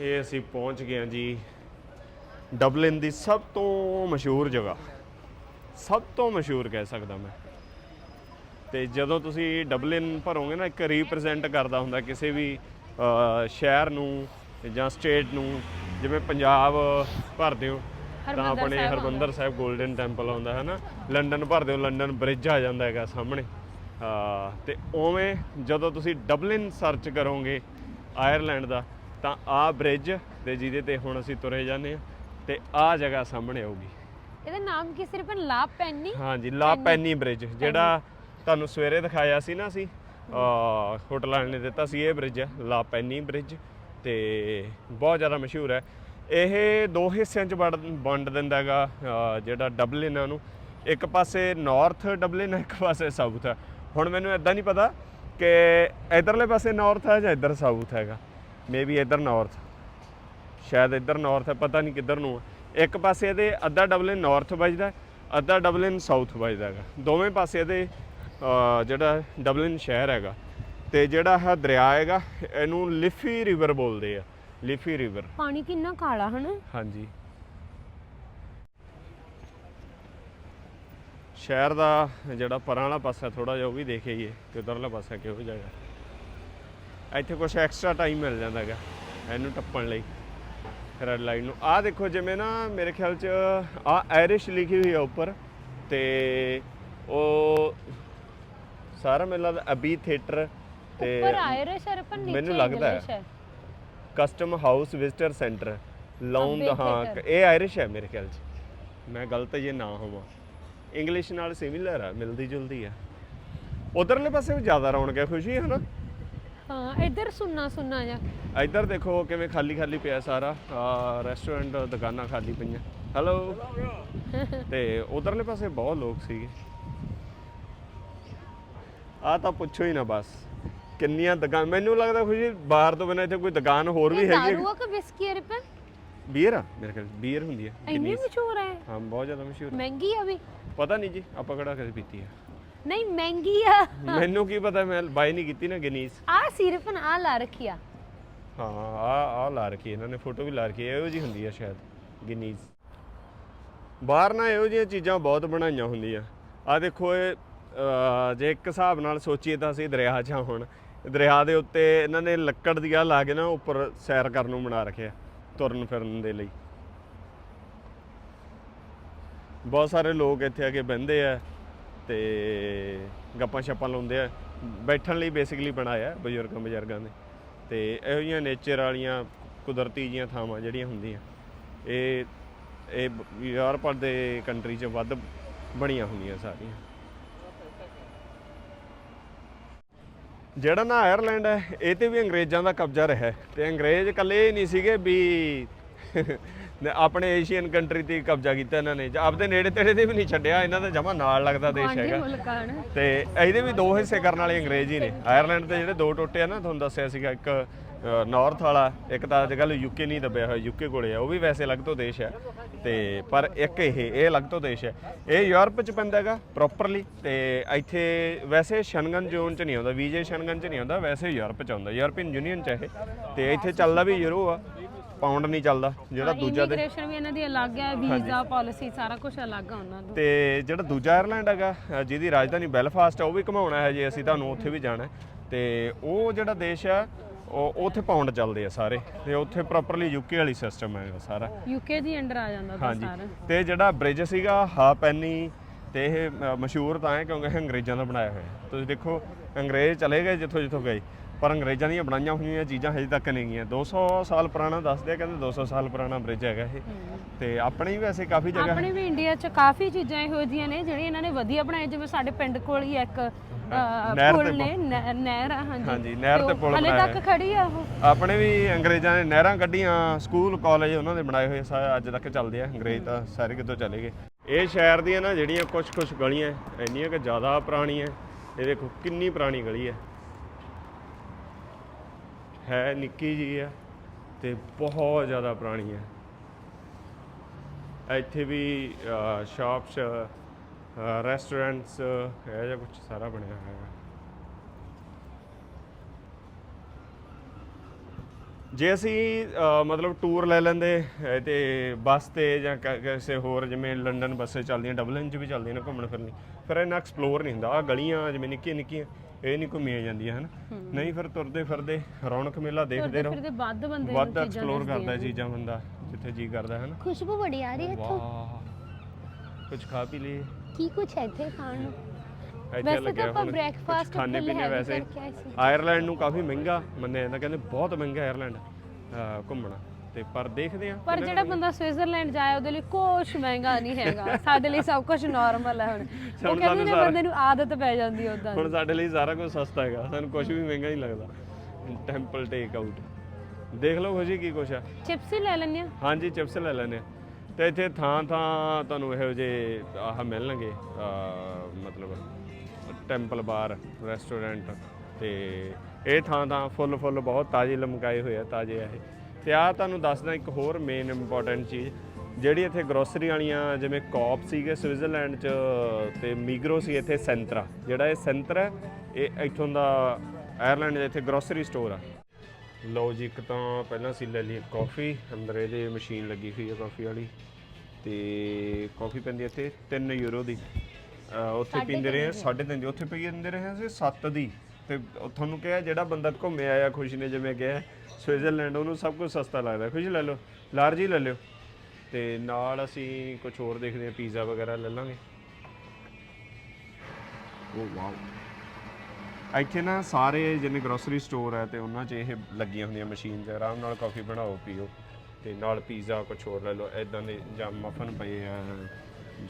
ਇਹ ਅਸੀਂ ਪਹੁੰਚ ਗਏ ਹਾਂ ਜੀ ਡਬਲਿਨ ਦੀ ਸਭ ਤੋਂ ਮਸ਼ਹੂਰ ਜਗ੍ਹਾ। ਸਭ ਤੋਂ ਮਸ਼ਹੂਰ ਕਹਿ ਸਕਦਾ ਮੈਂ। ਤੇ ਜਦੋਂ ਤੁਸੀਂ ਡਬਲਿਨ ਭਰੋਗੇ ਨਾ ਇੱਕ ਰਿਪਰੈਜ਼ੈਂਟ ਕਰਦਾ ਹੁੰਦਾ ਕਿਸੇ ਵੀ ਸ਼ਹਿਰ ਨੂੰ ਜਾਂ ਸਟੇਟ ਨੂੰ ਜਿਵੇਂ ਪੰਜਾਬ ਭਰਦੇ ਹੋ ਤਾਂ ਆਪਣੇ ਸਾਹਿਬ ਹਰਮੰਦਰ ਸਾਹਿਬ 골ਡਨ ਟੈਂਪਲ ਆਉਂਦਾ ਹੈ ਨਾ ਲੰਡਨ ਭਰਦੇ ਹੋ ਲੰਡਨ ਬ੍ਰਿਜ ਆ ਜਾਂਦਾ ਹੈਗਾ ਸਾਹਮਣੇ। ਤੇ ਉਵੇਂ ਜਦੋਂ ਤੁਸੀਂ ਡਬਲਿਨ ਸਰਚ ਕਰੋਗੇ ਆਇਰਲੈਂਡ ਦਾ ਤਾਂ ਆਹ ਬ੍ਰਿਜ ਤੇ ਜਿਹਦੇ ਤੇ ਹੁਣ ਅਸੀਂ ਤੁਰੇ ਜਾਂਦੇ ਆ ਤੇ ਆਹ ਜਗ੍ਹਾ ਸਾਹਮਣੇ ਆਊਗੀ। ਇਹਦਾ ਨਾਮ ਕੀ ਸਿਰਫ ਲਾ ਪੈਨੀ ਹਾਂਜੀ ਲਾ ਪੈਨੀ ਬ੍ਰਿਜ ਜਿਹੜਾ ਤੁਹਾਨੂੰ ਸਵੇਰੇ ਦਿਖਾਇਆ ਸੀ ਨਾ ਅਸੀਂ ਅ ਹੋਟਲ ਵਾਲੇ ਨੇ ਦਿੱਤਾ ਸੀ ਇਹ ਬ੍ਰਿਜ ਹੈ ਲਾ ਪੈਨੀ ਬ੍ਰਿਜ ਤੇ ਬਹੁਤ ਜ਼ਿਆਦਾ ਮਸ਼ਹੂਰ ਹੈ। ਇਹ ਦੋ ਹਿੱਸਿਆਂ 'ਚ ਵੰਡ ਵੰਡ ਦਿੰਦਾ ਹੈਗਾ ਅ, ਜਿਹੜਾ ਡਬਲਿਨ ਆ ਨੂੰ। ਇੱਕ ਪਾਸੇ ਨਾਰਥ ਡਬਲਿਨ ਹੈ ਇੱਕ ਪਾਸੇ ਸਾਊਥ ਹੈ। ਹੁਣ ਮੈਨੂੰ ਇਦਾਂ ਨਹੀਂ ਪਤਾ ਕਿ ਇਧਰਲੇ ਪਾਸੇ ਨਾਰਥ ਹੈ ਜਾਂ ਇਧਰ ਸਾਊਥ ਹੈਗਾ। ਮੇਬੀ ਇਧਰ ਨਾਰਥ ਸ਼ਾਇਦ ਇੱਧਰ ਨਾਰਥ ਹੈ ਪਤਾ ਨਹੀਂ ਕਿੱਧਰ ਨੂੰ ਹੈ। ਇੱਕ ਪਾਸੇ ਇਹਦੇ ਅੱਧਾ ਡਬਲਿਨ ਨਾਰਥ ਵੱਜਦਾ ਅੱਧਾ ਡਬਲਿਨ ਸਾਊਥ ਵੱਜਦਾ ਹੈਗਾ ਦੋਵੇਂ ਪਾਸੇ ਇਹਦੇ ਜਿਹੜਾ ਡਬਲਿਨ ਸ਼ਹਿਰ ਹੈਗਾ ਤੇ ਜਿਹੜਾ ਹੈ ਦਰਿਆ ਹੈਗਾ ਇਹਨੂੰ ਲਿਫੀ ਰਿਵਰ ਬੋਲਦੇ ਆ ਲਿਫੀ ਰਿਵਰ। ਪਾਣੀ ਕਿੰਨਾ ਕਾਲਾ ਹਨਾ? ਹਾਂਜੀ। ਸ਼ਹਿਰ ਦਾ ਜਿਹੜਾ ਪਰਾਂ ਵਾਲਾ ਪਾਸਾ ਥੋੜਾ ਜਿਹਾ ਉਹ ਵੀ ਦੇਖ ਆਈਏ ਕਿ ਉਧਰਲਾ ਪਾਸਾ ਕਿਹੋ ਜਿਹਾ ਹੈਗਾ। ਇੱਥੇ ਕੁਝ ਐਕਸਟਰਾ ਟਾਈਮ ਮਿਲ ਜਾਂਦਾ ਹੈਗਾ ਇਹਨੂੰ ਟੱਪਣ ਲਈ। ਰੈਡ ਲਾਈਨ ਨੂੰ। ਆਹ ਦੇਖੋ ਜਿਵੇਂ ਨਾ ਮੇਰੇ ਖਿਆਲ ਚ ਆ ਆਇਰਿਸ਼ ਲਿਖੀ ਹੋਈ ਆ ਉੱਪਰ ਤੇ ਉਹ ਸਾਰਾ ਮੈਨੂੰ ਲੱਗਦਾ ਅਬੀ ਥੀਏਟਰ ਤੇ ਉੱਪਰ ਆਇਰਿਸ਼ ਹੈ ਪਰ ਨੀਚੇ ਮੈਨੂੰ ਲੱਗਦਾ ਹੈ। Custom House visitor centre Abbey ਹਾਂ। ਇਹ ਆਇਰਿਸ਼ ਹੈ ਮੇਰੇ ਖਿਆਲ ਚ। ਮੈਂ ਗਲਤ ਜੇ ਨਾ ਹੋਵਾਂ। ਇੰਗਲਿਸ਼ ਨਾਲ ਸਿਮਿਲਰ ਆ ਮਿਲਦੀ ਜੁਲਦੀ ਆ। ਉਧਰਲੇ ਪਾਸੇ ਵੀ ਜ਼ਿਆਦਾ ਰੌਣਕ ਹੈ ਖੁਸ਼ੀ ਹੈ ਨਾ? ਹਾਂ ਇੱਧਰ ਸੁੰਨਾ ਸੁੰਨਾ ਜਾ ਇੱਧਰ ਦੇਖੋ ਕਿਵੇਂ ਖਾਲੀ ਖਾਲੀ ਪਿਆ ਸਾਰਾ। ਰੈਸਟੋਰੈਂਟ ਦੁਕਾਨਾਂ ਖਾਲੀ ਪਈਆਂ। ਹੈਲੋ ਤੇ ਉਧਰਲੇ ਪਾਸੇ ਬਹੁਤ ਲੋਕ ਸੀਗੇ। ਆ ਤਾਂ ਪੁੱਛੋ ਹੀ ਨਾ ਬਸ। ਕਿੰਨੀਆਂ ਦੁਕਾਨ ਮੈਨੂੰ ਲੱਗਦਾ ਖੁਸ਼ੀ ਬਾਹਰ ਤੋਂ ਬਿਨਾਂ ਇੱਥੇ ਕੋਈ ਦੁਕਾਨ ਹੋਰ ਵੀ ਹੈਗੀ ਦਾਰੂ ਆ ਕਿ ਵਿਸਕੀ ਹੈ ਰਿਪਨ ਬੀਅਰ ਆ ਮੇਰੇ ਖਿਆਲ ਬੀਅਰ ਹੁੰਦੀ ਹੈ। ਇੰਨੀ Guinness। ਮਸ਼ਹੂਰ ਹੈ। ਹਾਂ ਬਹੁਤ ਜ਼ਿਆਦਾ ਮਸ਼ਹੂਰ ਹੈ। ਮਹਿੰਗੀ ਆ ਵੀ। ਪਤਾ ਨਹੀਂ ਜੀ ਆਪਾਂ ਕਿਹੜਾ ਕਦੇ ਪੀਤੀ ਆ। ਨਹੀਂ ਮਹਿੰਗੀ ਆ। ਮੈਨੂੰ ਕੀ ਪਤਾ ਮੈਂ ਬਾਈ ਨਹੀਂ ਕੀਤੀ ਨਾ ਗਨੀਸ ਆ ਸਿਰਫ ਆ ਲਾ ਰੱਖੀ ਆ। ਹਾਂ ਆ ਆ ਲਾ ਰੱਖੀ ਇਹਨਾਂ ਨੇ ਫੋਟੋ ਵੀ ਲਾ ਰੱਖੀ ਹੈ। ਇਹੋ ਜੀ ਹੁੰਦੀ ਆ ਸ਼ਾਇਦ ਗਨੀਸ ਬਾਹਰ ਨਾ ਇਹੋ ਜਿਹੀਆਂ ਚੀਜ਼ਾਂ ਬਹੁਤ ਬਣਾਈਆਂ ਹੁੰਦੀਆਂ। ਆ ਦੇਖੋ ਇਹ ਜੇ ਇੱਕ ਹਿਸਾਬ ਨਾਲ ਸੋਚੀਏ ਤਾਂ ਅਸੀਂ ਦਰਿਆ 'ਚ ਹਾਂ ਹੁਣ, ਦਰਿਆ ਦੇ ਉੱਤੇ ਇਹਨਾਂ ਨੇ ਲੱਕੜ ਦੀਆਂ ਲਾ ਕੇ ਨਾ ਉੱਪਰ ਸੈਰ ਕਰਨ ਨੂੰ ਬਣਾ ਰੱਖਿਆ, ਤੁਰਨ ਫਿਰਨ ਦੇ ਲਈ। ਬਹੁਤ ਸਾਰੇ ਲੋਕ ਇੱਥੇ ਆ ਕੇ ਬਹਿੰਦੇ ਆ ਤੇ ਗੱਪਾਂ ਛੱਪਾਂ ਲਾਉਂਦੇ ਆ। ਬੈਠਣ ਲਈ ਬੇਸਿਕਲੀ ਬਣਾਇਆ ਬਜ਼ੁਰਗਾਂ ਬਜ਼ੁਰਗਾਂ ਨੇ। ਤੇ ਇਹੋ ਜਿਹੀਆਂ ਨੇਚਰ ਵਾਲੀਆਂ ਕੁਦਰਤੀ ਜੀਆਂ ਥਾਵਾਂ ਜਿਹੜੀਆਂ ਹੁੰਦੀਆਂ, ਇਹ ਇਹ ਬ- ਯੂਰਪ ਦੇ ਕੰਟਰੀ 'ਚ ਵੱਧ ਬਣੀਆਂ ਹੁੰਦੀਆਂ ਸਾਰੀਆਂ। ਜਿਹੜਾ ਨਾ ਆਇਰਲੈਂਡ ਹੈ ਇਹ ਤੇ ਵੀ ਅੰਗਰੇਜ਼ਾਂ ਦਾ ਕਬਜ਼ਾ ਰਿਹਾ ਤੇ ਅੰਗਰੇਜ਼ ਇਕੱਲੇ ਹੀ ਨਹੀਂ ਸੀਗੇ ਵੀ ਆਪਣੇ ਏਸ਼ੀਅਨ ਕੰਟਰੀ ਤੇ ਕਬਜ਼ਾ ਕੀਤਾ ਇਹਨਾਂ ਨੇ। ਆਪਦੇ ਨੇੜੇ ਤੇੜੇ ਦੇ ਵੀ ਨਹੀਂ ਛੱਡਿਆ ਇਹਨਾਂ ਦਾ ਜਮਾ ਨਾਲ ਲੱਗਦਾ ਦੇਸ਼ ਹੈਗਾ। ਤੇ ਇਹਦੇ ਵੀ ਦੋ ਹਿੱਸੇ ਕਰਨ ਵਾਲੇ ਅੰਗਰੇਜ਼ ਹੀ ਨੇ। ਆਇਰਲੈਂਡ ਦੇ ਜਿਹੜੇ ਦੋ ਟੋਟੇ ਆ ਨਾ ਤੁਹਾਨੂੰ ਦੱਸਿਆ ਸੀਗਾ ਇੱਕ ਨਾਰਥ ਵਾਲਾ ਇੱਕ ਤਾਂ ਅੱਜ ਕੱਲ ਯੂਕੇ ਨਹੀਂ ਦੱਬਿਆ ਹੋਇਆ ਯੂਕੇ ਕੋਲੇ ਆ ਉਹ ਵੀ ਵੈਸੇ ਅਲੱਗ ਤੋਂ ਦੇਸ਼ ਹੈ ਤੇ ਪਰ ਇੱਕ ਇਹ ਇਹ ਅਲੱਗ ਤੋਂ ਦੇਸ਼ ਹੈ ਇਹ ਯੂਰਪ ਚ ਪੈਂਦਾ ਹੈਗਾ ਪ੍ਰੋਪਰਲੀ ਤੇ ਇੱਥੇ ਵੈਸੇ ਸ਼ਨਗਨ ਜ਼ੋਨ ਚ ਨਹੀਂ ਆਉਂਦਾ ਵੀਜੇ ਸ਼ਨਗਨ ਚ ਨਹੀਂ ਆਉਂਦਾ ਵੈਸੇ ਯੂਰਪ ਚ ਆਉਂਦਾ ਯੂਰਪੀਅਨ ਯੂਨੀਅਨ ਚ ਇਹ। ਤੇ ਇੱਥੇ ਚੱਲਦਾ ਵੀ ਯੂਰੋ ਆ ਪਾਉਂਡ ਨਹੀਂ ਚੱਲਦਾ ਜਿਹੜਾ ਦੂਜਾ ਦੇ ਇਮੀਗ੍ਰੇਸ਼ਨ ਵੀ ਇਹਨਾਂ ਦੀ ਅਲੱਗ ਹੈ ਵੀਜ਼ਾ ਪਾਲਿਸੀ ਸਾਰਾ ਕੁਝ ਅਲੱਗ ਆ ਉਹਨਾਂ ਦਾ। ਤੇ ਜਿਹੜਾ ਦੂਜਾ ਆਇਰਲੈਂਡ ਹੈਗਾ ਜਿਹਦੀ ਰਾਜਧਾਨੀ ਬੈਲਫਾਸਟ ਹੈ ਉਹ ਵੀ ਘਮਾਉਣਾ ਹੈ ਜੇ ਅਸੀਂ ਤੁਹਾਨੂੰ ਉੱਥੇ ਵੀ ਜਾਣਾ। ਤੇ ਉਹ ਜਿਹੜਾ ਦੇਸ਼ ਆ ਉਹ ਉੱਥੇ ਪਾਉਂਡ ਚੱਲਦੇ ਆ ਸਾਰੇ ਤੇ ਉੱਥੇ ਪ੍ਰੋਪਰਲੀ ਯੂਕੇ ਵਾਲੀ ਸਿਸਟਮ ਹੈਗਾ ਸਾਰਾ। ਯੂਕੇ ਦੀ ਅੰਡਰ ਆ ਜਾਂਦਾ ਉਹ ਹਾਂਜੀ। ਸਾਰਾ। ਤੇ ਜਿਹੜਾ ਬ੍ਰਿਜ ਸੀਗਾ ਹਾਪੈਨੀ ਤੇ ਇਹ ਅ, ਮਸ਼ਹੂਰ ਤਾਂ ਹੈ ਕਿਉਂਕਿ ਇਹ ਅੰਗਰੇਜ਼ਾਂ ਦਾ ਬਣਾਇਆ ਹੋਇਆ। ਤੁਸੀਂ ਦੇਖੋ ਅੰਗਰੇਜ਼ ਚਲੇ ਗਏ ਜਿੱਥੋਂ ਜਿੱਥੋਂ ਗਏ ਪਰ ਅੰਗਰੇਜ਼ਾਂ ਦੀਆਂ ਬਣਾਈਆਂ ਹੋਈਆਂ ਚੀਜ਼ਾਂ ਹਜੇ ਤੱਕ ਨਹੀਂ ਗਈਆਂ। 200 ਸਾਲ ਪੁਰਾਣਾ ਦੱਸਦੇ ਆ ਕਹਿੰਦੇ 200 ਸਾਲ ਪੁਰਾਣਾ ਬ੍ਰਿਜ ਹੈਗਾ ਇਹ। ਤੇ ਆਪਣੇ ਵੀ ਵੈਸੇ ਕਾਫੀ ਜਗ੍ਹਾ ਆਪਣੇ ਵੀ ਇੰਡੀਆ 'ਚ ਕਾਫੀ ਚੀਜ਼ਾਂ ਇਹੋ ਜਿਹੀਆਂ ਨੇ ਜਿਹੜੀਆਂ ਇਹਨਾਂ ਨੇ ਵਧੀਆ ਬਣਾਏ ਜਿਵੇਂ ਸਾਡੇ ਪਿੰਡ ਕੋਲ ਹੀ ਇੱਕ ਨਹਿਰ ਪੁਲ ਤੇ ਨੇ ਨਹਿ- ਨਹਿਰ ਆ, ਹਾਂਜੀ। ਹਾਂਜੀ, ਨਹਿਰ ਤੇ ਉਹ ਪੁਲ ਹਲੇ ਬਣਾਇਆ। ਤੱਕ ਖੜੀ ਆ ਉਹ? ਆਪਣੇ ਵੀ ਅੰਗਰੇਜ਼ਾਂ ਨੇ ਨਹਿਰਾਂ ਕੱਢੀਆਂ ਸਕੂਲ ਕਾਲਜ ਉਹਨਾਂ ਦੇ ਬਣਾਏ ਹੋਏ ਸਾਰੇ ਅੱਜ ਤੱਕ ਚੱਲਦੇ ਆ। ਅੰਗਰੇਜ਼ ਤਾਂ ਸਾਰੇ ਕਿਤੋਂ ਚਲੇ ਗਏ। ਇਹ ਸ਼ਹਿਰ ਦੀਆਂ ਨਾ ਜਿਹੜੀਆਂ ਕੁਝ ਕੁਝ ਗਲੀਆਂ ਇੰਨੀਆਂ ਕਿ ਜ਼ਿਆਦਾ ਪੁਰਾਣੀਆਂ ਇਹ ਦੇਖੋ ਕਿੰਨੀ ਪੁਰਾਣੀ ਗਲੀ ਹੈ ਹੈ ਨਿੱਕੀ ਜੀ ਆ ਤੇ ਬਹੁਤ ਜ਼ਿਆਦਾ ਪੁਰਾਣੀ ਹੈ ਇੱਥੇ ਵੀ ਸ਼ਾਪਸ ਰੈਸਟੋਰੈਂਟਸ ਇਹ ਜਿਹਾ ਕੁਝ ਸਾਰਾ ਬਣਿਆ ਹੋਇਆ ਹੈ। ਜੇ ਅਸੀਂ ਮਤਲਬ ਟੂਰ ਲੈ ਲੈਂਦੇ ਤੇ ਬੱਸ ਤੇ ਜਾਂ ਕਿਸੇ ਹੋਰ ਜਿਵੇਂ ਲੰਡਨ ਬੱਸੇ ਚੱਲਦੀਆਂ ਡਬਲਿਨ 'ਚ ਵੀ ਚੱਲਦੀਆਂ ਨੇ ਘੁੰਮਣ ਫਿਰਨ ਲਈ ਫਿਰ ਇਹਨਾਂ ਐਕਸਪਲੋਰ ਨਹੀਂ ਹੁੰਦਾ। ਆ ਗਲੀਆਂ ਜਿਵੇਂ ਨਿੱਕੀਆਂ ਨਿੱਕੀਆਂ ਇਹ ਨਹੀਂ ਘੁੰਮੀਆਂ ਜਾਂਦੀਆਂ ਹਨ? ਨਹੀਂ ਫਿਰ ਤੁਰਦੇ ਫਿਰਦੇ ਰੌਣਕ ਮੇਲਾ ਦੇਖਦੇ ਰਹੋ। ਫਿਰਦੇ ਵੱਧ ਬੰਦੇ ਐਕਸਪਲੋਰ ਕਰਦਾ। ਚੀਜ਼ਾਂ ਬੰਦਾ ਜਿੱਥੇ ਜੀ ਕਰਦਾ ਹੈ ਨਾ ਖੁਸ਼ਬੂ ਬੜੀ ਆ ਰਹੀ ਹੈ ਇੱਥੋਂ। ਵਾਹ। ਕੁਝ ਖਾ ਪੀ ਲਈ ਕੀ ਕੁਝ ਹੈ ਇੱਥੇ ਖਾਣ ਨੂੰ? ਇੱਥੇ ਵੈਸੇ ਤਾਂ ਲੱਗਿਆ ਆਪਾਂ ਹੁਣ ਕੁਛ ਖਾਣੇ ਪੀਣੇ ਵੈਸੇ। ਆਇਰਲੈਂਡ ਨੂੰ ਕਾਫੀ ਮਹਿੰਗਾ ਮੰਨਿਆ ਜਾਂਦਾ ਕਹਿੰਦੇ ਬਹੁਤ ਮਹਿੰਗਾ ਆਇਰਲੈਂਡ ਅਹ ਘੁੰਮਣਾ। ਤੇ ਪਰ ਦੇਖਦੇ ਆ ਪਰ ਜਿਹੜਾ ਬੰਦਾ ਸਵਿਟਜ਼ਰਲੈਂਡ ਜਾਇਆ ਉਹਦੇ ਲਈ ਕੁਝ ਮਹਿੰਗਾ ਨਹੀਂ ਹੈਗਾ। ਸਾਡੇ ਲਈ ਸਭ ਕੁਝ ਨਾਰਮਲ ਹੈ ਹੁਣ। ਉਹ ਸਾਨੂੰ ਕਹਿੰਦੇ ਨੇ ਸਾਰਾ- ਬੰਦੇ ਨੂੰ ਆਦਤ ਪੈ ਜਾਂਦੀ ਹੈ ਉਦਾਂ ਹੁਣ ਸਾਡੇ ਲਈ ਸਾਰਾ ਕੁਝ ਸਸਤਾ ਹੈਗਾ। ਸਾਨੂੰ ਕੁਝ ਵੀ ਮਹਿੰਗਾ ਨਹੀਂ ਲੱਗਦਾ। ਟੈਂਪਲ ਟੇਕ ਆਊਟ ਦੇਖ ਲਓ ਖੁਸ਼ੀ ਕੀ ਕੁਛ ਆ। ਚਿਪਸ ਹੀ ਲੈ ਲੈਣੇ ਆ ਹਾਂਜੀ ਚਿਪਸ ਲੈ ਲੈਨੇ ਆ ਤੇ ਇੱਥੇ ਥਾਂ ਥਾਂ ਤੁਹਾਨੂੰ ਇਹੋ ਜਿਹੇ, ਆਹ ਮਿਲਣਗੇ ਮਤਲਬ ਟੈਂਪਲ ਬਾਰ ਰੈਸਟੋਰੈਂਟ ਤੇ ਇਹ ਥਾਂ ਥਾਂ ਫੁੱਲ ਫੁੱਲ ਬਹੁਤ ਤਾਜ਼ੇ ਲਮਕਾਏ ਹੋਏ ਆ, ਤਾਜ਼ੇ ਆ ਇਹ। ਤੇ ਆ ਤੁਹਾਨੂੰ ਦੱਸਦਾ ਇੱਕ ਹੋਰ ਮੇਨ ਇੰਪੋਰਟੈਂਟ ਚੀਜ਼, ਜਿਹੜੀ ਇੱਥੇ ਗਰੋਸਰੀ ਵਾਲੀਆਂ ਜਿਵੇਂ ਕੌਪ ਸੀਗੇ ਸਵਿਟਜ਼ਰਲੈਂਡ ਚ ਤੇ ਮੀਗਰੋ ਸੀ ਇੱਥੇ ਸੈਂਤਰਾ। ਜਿਹੜਾ ਇਹ ਸੈਂਤਰਾ, ਇਹ ਇੱਥੋਂ ਦਾ ਆਇਰਲੈਂਡ ਦੇ ਇੱਥੇ ਗਰੋਸਰੀ ਸਟੋਰ ਆ। ਲਓ ਜੀ, ਇੱਕ ਤਾਂ ਪਹਿਲਾਂ ਅਸੀਂ ਲੈ ਲਈ ਕਾਫੀ ਅੰਦਰ ਇਹਦੇ ਮਸ਼ੀਨ ਲੱਗੀ ਹੋਈ ਹੈ ਕਾਫੀ ਵਾਲੀ। ਤੇ ਕਾਫੀ ਪੈਂਦੀ ਹੈ ਇੱਥੇ 3 ਯੂਰੋ ਦੀ। ਅਹ ਉੱਥੇ ਪੀਂਦੇ ਰਹੇ 3.5 ਦੀ। ਉੱਥੇ ਪਈ ਜਾਂਦੇ ਰਹੇ ਅਸੀਂ 7 ਦੀ। ਤੇ ਉਹ ਤੁਹਾਨੂੰ ਕਿਹਾ ਜਿਹੜਾ ਬੰਦਾ ਘੁੰਮੇ ਆਇਆ ਖੁਸ਼ੀ ਨੇ ਜਿਵੇਂ ਕਿਹਾ ਸਵਿਟਜ਼ਰਲੈਂਡ ਉਹਨੂੰ ਸਭ ਕੁਝ ਸਸਤਾ ਲੱਗਦਾ। ਖੁਸ਼ੀ ਲੈ ਲਓ ਲਾਰਜ ਹੀ ਲੈ ਲਿਓ। ਤੇ ਨਾਲ ਅਸੀਂ ਕੁਝ ਹੋਰ ਦੇਖਦੇ ਹਾਂ ਪੀਜ਼ਾ ਵਗੈਰਾ ਲੈ ਲਾਂਗੇ। Oh wow. ਇੱਥੇ ਨਾ ਸਾਰੇ ਜਿੰਨੇ ਗਰੋਸਰੀ ਸਟੋਰ ਹੈ ਤੇ ਉਹਨਾਂ 'ਚ ਇਹ ਲੱਗੀਆਂ ਹੁੰਦੀਆਂ ਮਸ਼ੀਨਸ ਆਰਾਮ ਨਾਲ ਕਾਫੀ ਬਣਾਓ ਪੀਓ। ਤੇ ਨਾਲ ਪੀਜ਼ਾ ਕੁਝ ਹੋਰ ਲੈ ਲਓ ਐਦਾਂ ਦੇ ਜਾਂ ਮਫਨ ਪਏ ਆ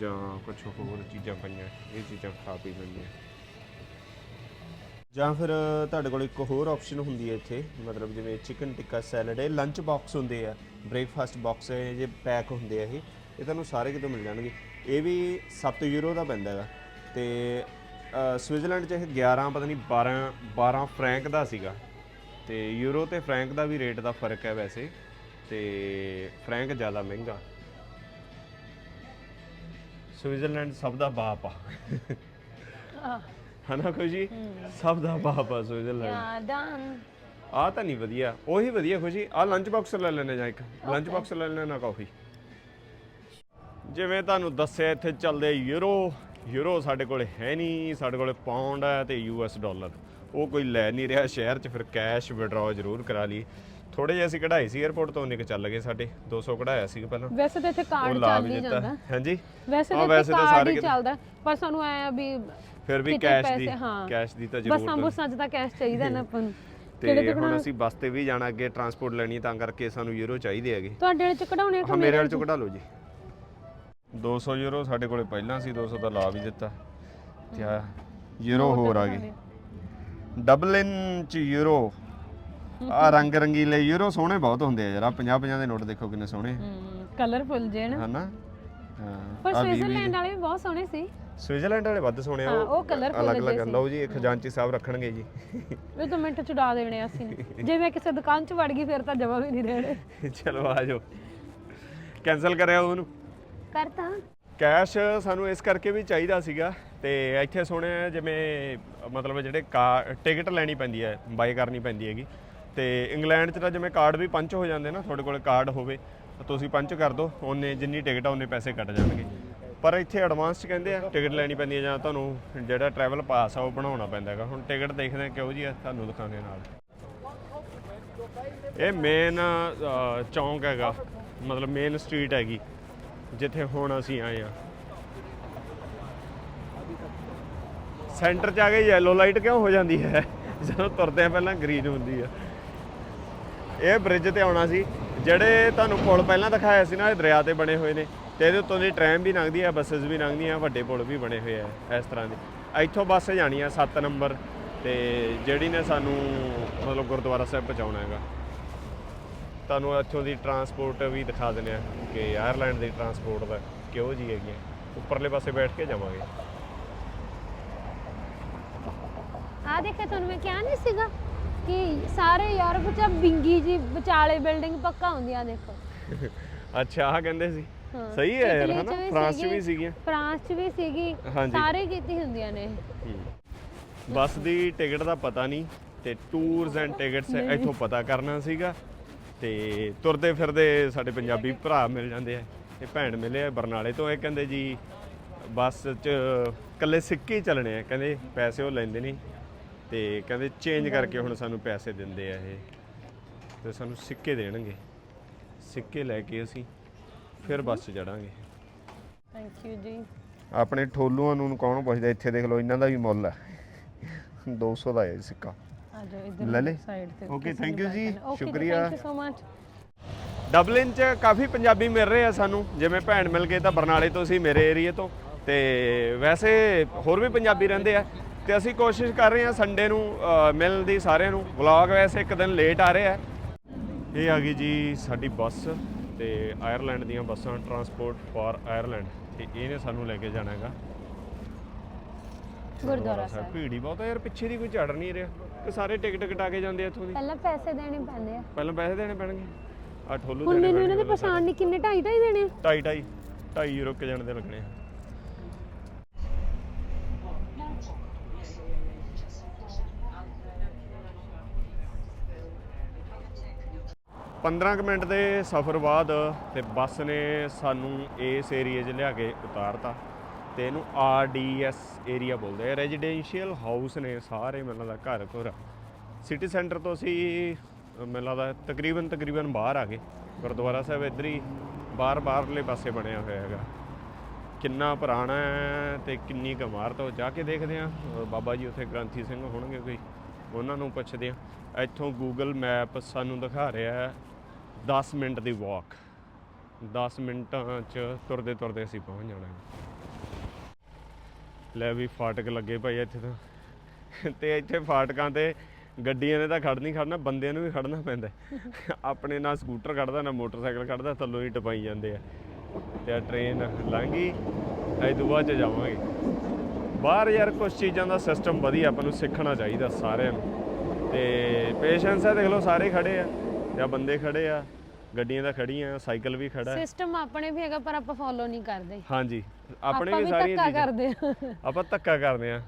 ਜਾਂ ਕੁਝ ਹੋਰ ਚੀਜ਼ਾਂ ਪਈਆਂ ਇਹ ਚੀਜ਼ਾਂ ਖਾ ਪੀ ਲੈਂਦੇ ਆ। ਜਾਂ ਫਿਰ ਤੁਹਾਡੇ ਕੋਲ ਇੱਕ ਹੋਰ ਆਪਸ਼ਨ ਹੁੰਦੀ ਹੈ ਇੱਥੇ ਮਤਲਬ ਜਿਵੇਂ ਚਿਕਨ ਟਿੱਕਾ ਸੈਲਡ ਹੈ ਲੰਚ ਬਾਕਸ ਹੁੰਦੇ ਆ ਬ੍ਰੇਕਫਾਸਟ ਬਾਕਸ ਹੈ ਜੇ ਪੈਕ ਹੁੰਦੇ ਆ ਇਹ ਇਹ ਤੁਹਾਨੂੰ ਸਾਰੇ ਕਿਤੋਂ ਮਿਲ ਜਾਣਗੇ। ਇਹ ਵੀ 7 ਯੂਰੋ ਦਾ ਪੈਂਦਾ ਹੈਗਾ। ਤੇ ਅ, ਸਵਿਟਜ਼ਰਲੈਂਡ 'ਚ ਇਹ 11 ਪਤਾ ਨਹੀਂ 12 12 ਫਰੈਂਕ ਦਾ ਸੀਗਾ। ਤੇ ਯੂਰੋ ਤੇ ਫਰੈਂਕ ਦਾ ਵੀ ਰੇਟ ਦਾ ਫ਼ਰਕ ਹੈ ਵੈਸੇ। ਤੇ ਫਰੈਂਕ ਜ਼ਿਆਦਾ ਮਹਿੰਗਾ। ਸਵਿਟਜ਼ਰਲੈਂਡ ਸਭ ਦਾ ਬਾਪ ਆ। ਹਨਾ ਖੁਸ਼ੀ? ਸਭ ਦਾ ਬਾਪ ਆ ਸਵਿਟਜ਼ਰਲੈਂਡ। ਯਾਦਾਂ। ਆ ਤਾਂ ਨਹੀਂ ਵਧੀਆ। ਉਹੀ ਵਧੀਆ ਖੁਸ਼ੀ। ਆ ਲੰਚ ਬਾਕਸ ਲੈ ਲੈਣੇ ਜਾਂ ਇੱਕ। ਲੰਚ ਬਾਕਸ ਲੈ ਲੈਣਾ ਕਾਫੀ ਜਿਵੇਂ ਤੁਹਾਨੂੰ ਦੱਸਿਆ ਇੱਥੇ ਚੱਲਦੇ ਯੂਰੋ। ਯੂਰੋ ਸਾਡੇ ਕੋਲ ਹੈ ਨਹੀਂ। ਸਾਡੇ ਕੋਲ ਪਾਉਂਡ ਹੈ ਤੇ ਯੂਐਸ ਡਾਲਰ ਉਹ ਕੋਈ ਲੈ ਨਹੀਂ ਰਿਹਾ ਸ਼ਹਿਰ 'ਚ ਫਿਰ ਕੈਸ਼ ਵਿਡਰਾਅ ਜ਼ਰੂਰ ਕਰਾ ਲਈ ਥੋੜੇ ਜਿਹੇ ਅਸੀਂ ਕਢਾਈ ਸੀ 에어ਪੋਰਟ ਤੋਂ ਨਿਕ ਚੱਲ ਗਏ ਸਾਡੇ 200 ਕਢਾਇਆ ਸੀ ਪਹਿਲਾਂ। ਵੈਸੇ ਤਾਂ ਇੱਥੇ ਕਾਰਡ ਚੱਲ ਹੀ ਜਾਂਦਾ। ਹਾਂਜੀ? ਵੈਸੇ ਤਾਂ ਵੈਸੇ ਇੱਥੇ ਤਾਂ ਕਾਰਡ ਹੀ ਚੱਲਦਾ ਪਰ ਸਾਨੂੰ ਐ ਆ ਵੀ ਫਿਰ ਵੀ ਕੈਸ਼ ਦੀ। ਕੈਸ਼ ਦੀ ਤਾਂ ਬੱਸਾਂ ਜ਼ਰੂਰ ਬੁੱਸਾਂ 'ਚ ਤਾਂ ਕੈਸ਼ ਚਾਹੀਦਾ ਨਾ ਆਪਾਂ ਨੂੰ। ਤੇ ਹੁਣ ਅਸੀਂ ਬੱਸ ਤੇ ਵੀ ਜਾਣਾ ਅੱਗੇ ਟਰਾਂਸਪੋਰਟ ਲੈਣੀ ਤਾਂ ਕਰਕੇ ਸਾਨੂੰ ਯੂਰੋ ਚਾਹੀਦੇ ਹੈਗੇ। ਤੁਹਾਡੇ ਵਾਲੇ 'ਚ ਕਢਾਉਣੇ ਹਾਂ ਮੇਰੇ ਵਾਲੇ ਚੋਂ ਕਢਾ ਲਓ ਜੀ। 200 ਯੂਰੋ ਸਾਡੇ ਕੋਲੇ ਪਹਿਲਾਂ ਸੀ 200 ਦਾ ਲਾ ਵੀ ਦਿੱਤਾ। ਤੇ ਆ ਯੂਰੋ ਹੋਰ ਆ ਗਏ। ਡਬਲਿਨ ਚ ਯੂਰੋ ਆ ਰੰਗ ਰੰਗੀਲੇ ਯੂਰੋ ਸੋਹਣੇ ਬਹੁਤ ਹੁੰਦੇ ਆ ਯਾਰ। 50 50 ਦੇ ਨੋਟ ਦੇਖੋ ਕਿੰਨੇ ਸੋਹਣੇ। ਕਲਰਫੁਲ ਜੇ ਨਾ। ਹਨਾ? ਪਰ ਆ ਸਵਿਟਜ਼ਰਲੈਂਡ ਵਾਲੇ ਵੀ ਬਹੁਤ ਸੋਹਣੇ ਸੀ। ਸਵਿਟਜ਼ਰਲੈਂਡ ਵਾਲੇ ਵੱਧ ਸੋਹਣੇ ਆ ਹਾਂ, ਉਹ colourful ਅਲੱਗ ਅਲੱਗ। ਲਓ ਜੀ ਇੱਕ ਖਜ਼ਾਨਚੀ ਸਾਹਿਬ ਰੱਖਣਗੇ ਜੀ। ਇਹ ਤਾਂ ਮਿੰਟ ਚ ਉਡਾ ਦੇਣੇ ਆ ਅਸੀਂ। ਨੇ। ਜੇ ਮੈਂ ਕਿਸੇ ਦੁਕਾਨ 'ਚ ਵੜ ਗਈ ਫਿਰ ਤਾਂ ਜਮਾ ਵੀ ਨਹੀਂ ਰਹਿਣੇ ਚਲੋ ਆ ਜਾਓ। ਕੈਨਸਲ ਕਰਿਆ ਉਹਨੂੰ। ਕਰਤਾ। ਕੈਸ਼ ਸਾਨੂੰ ਇਸ ਕਰਕੇ ਵੀ ਚਾਹੀਦਾ ਸੀਗਾ ਤੇ ਇੱਥੇ ਸੁਣਿਆ ਜਿਵੇਂ ਮਤਲਬ ਜਿਹੜੇ ਕਾ ਟਿਕਟ ਲੈਣੀ ਪੈਂਦੀ ਹੈ ਬਾਈ ਕਰਨੀ ਪੈਂਦੀ ਹੈਗੀ। ਤੇ ਇੰਗਲੈਂਡ 'ਚ ਤਾਂ ਜਿਵੇਂ ਕਾਰਡ ਵੀ ਪੰਚ ਹੋ ਜਾਂਦੇ ਨਾ, ਤੁਹਾਡੇ ਕੋਲ ਕਾਰਡ ਹੋਵੇ, ਤਾਂ ਤੁਸੀਂ ਪੰਚ ਕਰ ਦਿਓ ਉਹਨੇ ਜਿੰਨੀ ਟਿਕਟ ਆ, ਉਹਨੇ ਪੈਸੇ ਕੱਟ ਜਾਣਗੇ। ਪਰ ਇੱਥੇ ਐਡਵਾਂਸ 'ਚ ਕਹਿੰਦੇ ਆ ਟਿਕਟ ਲੈਣੀ ਪੈਂਦੀ ਹੈ ਜਾਂ ਤੁਹਾਨੂੰ ਜਿਹੜਾ ਟਰੈਵਲ ਪਾਸ ਆ, ਉਹ ਬਣਾਉਣਾ ਪੈਂਦਾ ਹੈਗਾ। ਹੁਣ ਟਿਕਟ ਦੇਖਦੇ ਆ ਕਿਉਂ ਜੀ ਆ, ਤੁਹਾਨੂੰ ਦਿਖਾਉਂਦੇ ਨਾਲ। ਇਹ ਮੇਨ ਚੌਂਕ ਹੈਗਾ, ਮਤਲਬ ਮੇਨ ਸਟਰੀਟ ਹੈਗੀ, ਜਿੱਥੇ ਹੁਣ ਅਸੀਂ ਆਏ ਆ। ਸੈਂਟਰ 'ਚ ਆ ਕੇ ਯੈਲੋ ਲਾਈਟ ਕਿਉਂ ਹੋ ਜਾਂਦੀ ਹੈ? ਜਦੋਂ ਤੁਰਦੇ ਆ ਪਹਿਲਾਂ ਗ੍ਰੀਨ ਹੁੰਦੀ ਆ। ਇਹ ਬ੍ਰਿਜ ਤੇ ਆਉਣਾ ਸੀ, ਜਿਹੜੇ ਤੁਹਾਨੂੰ ਪੁਲ ਪਹਿਲਾਂ ਦਿਖਾਇਆ ਸੀ ਨਾ, ਇਹ ਦਰਿਆ ਤੇ ਬਣੇ ਹੋਏ ਨੇ ਤੇ ਇਹਦੇ ਉੱਤੋਂ ਦੀ ਟ੍ਰੈਨ ਵੀ ਲੰਘਦੀ ਆ ਬੱਸਸ ਵੀ ਲੰਘਦੀਆਂ, ਵੱਡੇ ਪੁਲ ਵੀ ਬਣੇ ਹੋਏ ਆ ਇਸ ਤਰ੍ਹਾਂ ਦੇ। ਇੱਥੋਂ ਬੱਸ ਜਾਣੀ ਆ 7 ਨੰਬਰ ਤੇ ਜਿਹੜੀ ਨੇ ਸਾਨੂੰ ਮਤਲਬ ਗੁਰਦੁਆਰਾ ਸਾਹਿਬ ਪਹੁੰਚਾਉਣਾ ਹੈਗਾ। ਤੁਹਾਨੂੰ ਇੱਥੋਂ ਦੀ ਟਰਾਂਸਪੋਰਟ ਵੀ ਦਿਖਾ ਦਿੰਦੇ ਆ ਕਿ ਆਇਰਲੈਂਡ ਦੀ ਟਰਾਂਸਪੋਰਟ ਦਾ ਕਿਹੋ ਜੀ ਹੈਗੀ ਆ। ਉੱਪਰਲੇ ਪਾਸੇ ਬੈਠ ਕੇ ਜਾਵਾਂਗੇ। ਆ ਦੇਖੇ ਤੁਹਾਨੂੰ ਮੈਂ ਕਿਹਾ ਨਹੀਂ ਸੀਗਾ। ਕਿ ਸਾਰੇ ਯੂਰਪ ਚ ਬਿੰਗੀ ਜੀ ਵਿਚਾਲੇ ਬਿਲਡਿੰਗ ਪੱਕਾ ਹੁੰਦੀਆਂ ਦੇਖੋ। ਅੱਛਾ ਆਹ ਕਹਿੰਦੇ ਸੀ। ਹਾਂ। ਸਹੀ ਹੈ ਯਾਰ ਇਟਲੀ 'ਚ ਹਨਾ ਵੀ ਫਰਾਂਸ 'ਚ ਸੀਗੀ। ਵੀ ਸੀਗੀਆਂ। ਫਰਾਂਸ ਚ ਵੀ ਸੀਗੀ ਹਾਂਜੀ। ਸਾਰੇ ਕੀਤੀ ਹੁੰਦੀਆਂ ਨੇ ਬੱਸ ਦੀ ਟਿਕਟ ਦਾ ਪਤਾ ਨਹੀਂ ਤੇ ਟੂਰਸ ਐਂਡ ਟਿਕਟਸ ਇੱਥੋਂ ਪਤਾ ਕਰਨਾ ਸੀਗਾ ਤੇ ਤੁਰਦੇ ਫਿਰਦੇ ਸਾਡੇ ਪੰਜਾਬੀ ਭਰਾ ਮਿਲ ਜਾਂਦੇ ਆ ਇਹ ਭੈਣ ਮਿਲੇ ਆ ਬਰਨਾਲੇ ਤੋਂ ਇਹ ਕਹਿੰਦੇ ਜੀ ਬੱਸ 'ਚ ਕੱਲੇ ਸਿੱਕੇ ਹੀ ਚੱਲਣੇ ਆ ਕਹਿੰਦੇ ਪੈਸੇ ਉਹ ਲੈਂਦੇ ਨਹੀਂ। ਤੇ ਕਹਿੰਦੇ ਚੇਂਜ ਕਰਕੇ ਹੁਣ ਸਾਨੂੰ ਪੈਸੇ ਦਿੰਦੇ ਆ ਇਹ। ਤੇ ਸਾਨੂੰ ਸਿੱਕੇ ਦੇਣਗੇ। ਸਿੱਕੇ ਲੈ ਕੇ ਅਸੀਂ ਫਿਰ ਬੱਸ 'ਚ ਚੜਾਂਗੇ। ਥੈਂਕ ਯੂ ਜੀ। ਆਪਣੇ ਠੋਲੂਆਂ ਨੂੰ ਕੌਣ ਪੁੱਛਦਾ? ਇੱਥੇ ਦੇਖ ਲਓ ਇਹਨਾਂ ਦਾ ਵੀ ਮੁੱਲ ਹੈ 200 ਦਾ ਹੈ ਸਿੱਕਾ। ਆ ਜਾਓ ਇੱਧਰ ਲੈ ਲੈ। ਸਾਈਡ ਤੇ ਥੈਂਕ ਯੂ ਜੀ। ਸ਼ੁਕਰੀਆ ਸ਼ੁਕਰੀਆ। Thank you so much Dublin ਚ ਕਾਫੀ ਪੰਜਾਬੀ ਮਿਲ ਰਹੇ ਆ ਸਾਨੂੰ। ਜਿਵੇਂ ਭੈਣ ਮਿਲ ਗਏ ਤਾਂ ਬਰਨਾਲੇ ਤੋਂ ਸੀ ਮੇਰੇ ਏਰੀਏ ਤੋਂ। ਤੇ ਵੈਸੇ ਹੋਰ ਵੀ ਪੰਜਾਬੀ ਰਹਿੰਦੇ ਆ। ਤੇ ਅਸੀਂ ਕੋਸ਼ਿਸ਼ ਕਰ ਰਹੇ ਆ ਸੰਡੇ ਨੂੰ ਮਿਲਣ ਦੀ ਸਾਰਿਆਂ ਨੂੰ। ਵਲੌਗ ਵੈਸੇ ਇੱਕ ਦਿਨ ਲੇਟ ਆ ਰਿਹਾ ਇਹ ਆ ਗਈ ਜੀ ਸਾਡੀ ਬੱਸ ਤੇ ਆਇਰਲੈਂਡ ਦੀਆਂ ਬੱਸਾਂ ਟਰਾਂਸਪੋਰਟ ਫਾਰ ਆਇਰਲੈਂਡ ਤੇ ਇਹਨੇ ਸਾਨੂੰ ਲੈ ਕੇ ਜਾਣਾ ਹੈਗਾ। ਗੁਰਦੁਆਰਾ ਸਾਹਿਬ। ਭੀੜੀ ਬਹੁਤ ਆ ਯਾਰ ਪਿੱਛੇ ਦੀ ਕੋਈ ਚੜ ਨਹੀਂ ਰਿਹਾ। ਕਿ ਸਾਰੇ ਟਿਕਟ ਕਟਾ ਕੇ ਜਾਂਦੇ ਇੱਥੋਂ ਦੀ। ਪਹਿਲਾਂ ਪੈਸੇ ਦੇਣੇ ਪੈਂਦੇ ਆ। ਪਹਿਲਾਂ ਪੈਸੇ ਦੇਣੇ ਪੈਣਗੇ। ਆ ਠੋਲੂ ਹੁਣ ਦੇਣੇ ਮੈਨੂੰ ਇਹਨਾਂ ਦੀ ਪਛਾਣ ਨਹੀਂ ਕਿੰਨੇ ਢਾਈ ਢਾਈ ਦੇਣੇ ਆ? ਢਾਈ ਢਾਈ ਢਾਈ ਯੂਰੋ ਕੇ ਜਾਣ ਦੇ ਲੱਗਣੇ ਆ। ਪੰਦਰਾਂ ਕੁ ਮਿੰਟ ਦੇ ਸਫ਼ਰ ਬਾਅਦ ਤੇ ਬੱਸ ਨੇ ਸਾਨੂੰ ਇਸ ਏਰੀਏ 'ਚ ਲਿਆ ਕੇ ਉਤਾਰਤਾ ਤੇ ਇਹਨੂੰ ਆਰਡੀਐਸ ਏਰੀਆ ਬੋਲਦੇ ਆ। ਰੈਜ਼ੀਡੈਂਸ਼ੀਅਲ ਹਾਊਸ ਨੇ ਸਾਰੇ ਮੈਨੂੰ ਲੱਗਦਾ ਘਰ ਘਰ। ਸਿਟੀ ਸੈਂਟਰ ਤੋਂ ਅਸੀਂ, ਮੈਨੂੰ ਲੱਗਦਾ ਤਕਰੀਬਨ ਤਕਰੀਬਨ ਬਾਹਰ ਆ ਗਏ। ਗੁਰਦੁਆਰਾ ਸਾਹਿਬ ਇੱਧਰ ਹੀ ਬਾਹਰ ਬਾਹਰਲੇ ਪਾਸੇ ਬਣਿਆ ਹੋਇਆ ਹੈਗਾ। ਕਿੰਨਾ ਪੁਰਾਣਾ ਹੈ ਤੇ ਕਿੰਨੀ ਕੁ ਇਮਾਰਤ ਉਹ ਜਾ ਕੇ ਦੇਖਦੇ ਆ ਬਾਬਾ ਜੀ ਉੱਥੇ ਗ੍ਰੰਥੀ ਸਿੰਘ ਹੋਣਗੇ ਕੋਈ, ਉਹਨਾਂ ਨੂੰ ਪੁੱਛਦੇ ਆ ਇੱਥੋਂ ਗੂਗਲ ਮੈਪ ਸਾਨੂੰ ਦਿਖਾ ਰਿਹਾ ਹੈ। 10 ਮਿੰਟ ਦੀ ਵਾਕ 10 ਮਿੰਟਾਂ ਚ ਤੁਰਦੇ ਤੁਰਦੇ ਅਸੀਂ ਪਹੁੰਚ ਜਾਣਾ ਲੈ ਵੀ ਫਾਟਕ ਲੱਗੇ ਭਾਈ ਇੱਥੇ ਤਾਂ। ਤੇ ਇੱਥੇ ਫਾਟਕਾਂ ਤੇ ਗੱਡੀਆਂ ਨੇ ਤਾਂ ਖੜਨੀ ਖੜਨਾ ਬੰਦਿਆਂ ਨੂੰ ਵੀ ਖੜਨਾ ਪੈਂਦਾ। ਆਪਣੇ ਨਾਲ ਸਕੂਟਰ ਖੜਦਾ ਨਾ ਮੋਟਰਸਾਈਕਲ ਖੜਦਾ ਥੱਲੋਂ ਹੀ ਟਪਾਈ ਜਾਂਦੇ ਆ। ਤੇ ਆ ਟ੍ਰੇਨ ਲੰਘੀ ਐ ਤੋਂ ਚ ਜਾਵਾਂਗੇ। ਬਾਹਰ ਯਾਰ ਕੁਝ ਚੀਜ਼ਾਂ ਦਾ ਸਿਸਟਮ ਵਧੀਆ, ਆਪਾਂ ਨੂੰ ਸਿੱਖਣਾ ਚਾਹੀਦਾ ਸਾਰਿਆਂ ਨੂੰ। ਤੇ ਪੇਸ਼ੈਂਸ ਹੈ ਦੇਖ ਲਓ ਸਾਰੇ ਖੜੇ ਆ। ਤੇ ਆ ਬੰਦੇ ਖੜੇ ਆ ਗੱਡੀਆਂ ਤਾਂ ਖੜੀਆਂ ਸਾਈਕਲ ਵੀ ਖੜਾ। ਹੈ ਸਿਸਟਮ ਆਪਣੇ ਵੀ ਹੈਗਾ ਪਰ ਆਪਾਂ ਫੋਲੋ ਨਹੀਂ ਕਰਦੇ। ਹਾਂਜੀ ਆਪਣੇ ਆਪਾਂ ਵੀ ਸਾਰੀਆਂ ਧੱਕਾ ਚੀਜ਼ਾਂ। ਕਰਦੇ ਆ। ਆਪਾਂ ਧੱਕਾ ਕਰਦੇ ਆ।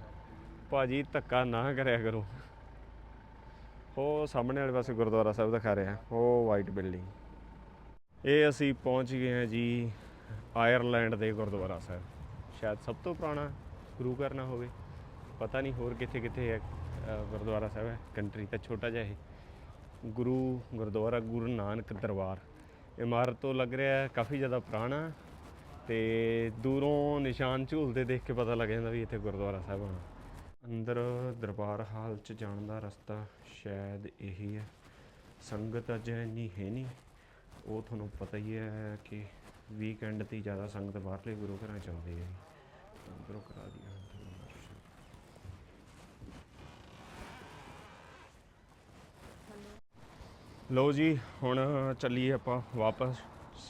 ਭਾਜੀ ਧੱਕਾ ਨਾ ਕਰਿਆ ਕਰੋ। ਉਹ ਸਾਹਮਣੇ ਵਾਲੇ ਪਾਸੇ ਗੁਰਦੁਆਰਾ ਸਾਹਿਬ ਦਿਖਾ ਰਿਹਾ ਉਹ ਵਾਈਟ ਬਿਲਡਿੰਗ ਇਹ ਅਸੀਂ ਪਹੁੰਚ ਗਏ ਹਾਂ ਜੀ ਆਇਰਲੈਂਡ ਦੇ ਗੁਰਦੁਆਰਾ ਸਾਹਿਬ। ਸ਼ਾਇਦ ਸਭ ਤੋਂ ਪੁਰਾਣਾ ਗੁਰੂ ਘਰ ਨਾ ਹੋਵੇ। ਪਤਾ ਨਹੀਂ ਹੋਰ ਕਿੱਥੇ ਕਿੱਥੇ ਹੈ ਅ, ਗੁਰਦੁਆਰਾ ਸਾਹਿਬ ਹੈ। ਕੰਟਰੀ ਤਾਂ ਛੋਟਾ ਜਿਹਾ ਇਹ। ਗੁਰੂ ਗੁਰਦੁਆਰਾ ਗੁਰੂ ਨਾਨਕ ਦਰਬਾਰ। ਇਮਾਰਤ ਤੋਂ ਲੱਗ ਰਿਹਾ ਹੈ, ਕਾਫੀ ਜ਼ਿਆਦਾ ਪੁਰਾਣਾ ਤੇ ਦੂਰੋਂ ਨਿਸ਼ਾਨ ਝੂਲਦੇ ਦੇਖ ਕੇ ਪਤਾ ਲੱਗ ਜਾਂਦਾ ਵੀ ਇੱਥੇ ਗੁਰਦੁਆਰਾ ਸਾਹਿਬ ਹੋਣਾ ਅੰਦਰ ਦਰਬਾਰ ਹਾਲ ਚ ਜਾਣ ਦਾ ਰਸਤਾ ਸ਼ਾਇਦ ਇਹੀ ਹੈ। ਸੰਗਤ ਅਜੇ ਇੰਨੀ ਹੈ ਨਹੀਂ। ਉਹ ਤੁਹਾਨੂੰ ਪਤਾ ਹੀ ਹੈ ਕਿ ਵੀਕਐਂਡ ਤੇ ਜ਼ਿਆਦਾ ਸੰਗਤ ਬਾਹਰਲੇ ਗੁਰੂ ਘਰਾਂ ਚ ਆਉਂਦੀ ਹੈ ਅੰਦਰੋਂ ਕਰਾ ਦੀ ਤੁਹਾਨੂੰ ਦਰਸ਼ਨ। ਲਓ ਜੀ ਹੁਣ ਚੱਲੀਏ ਆਪਾਂ ਵਾਪਸ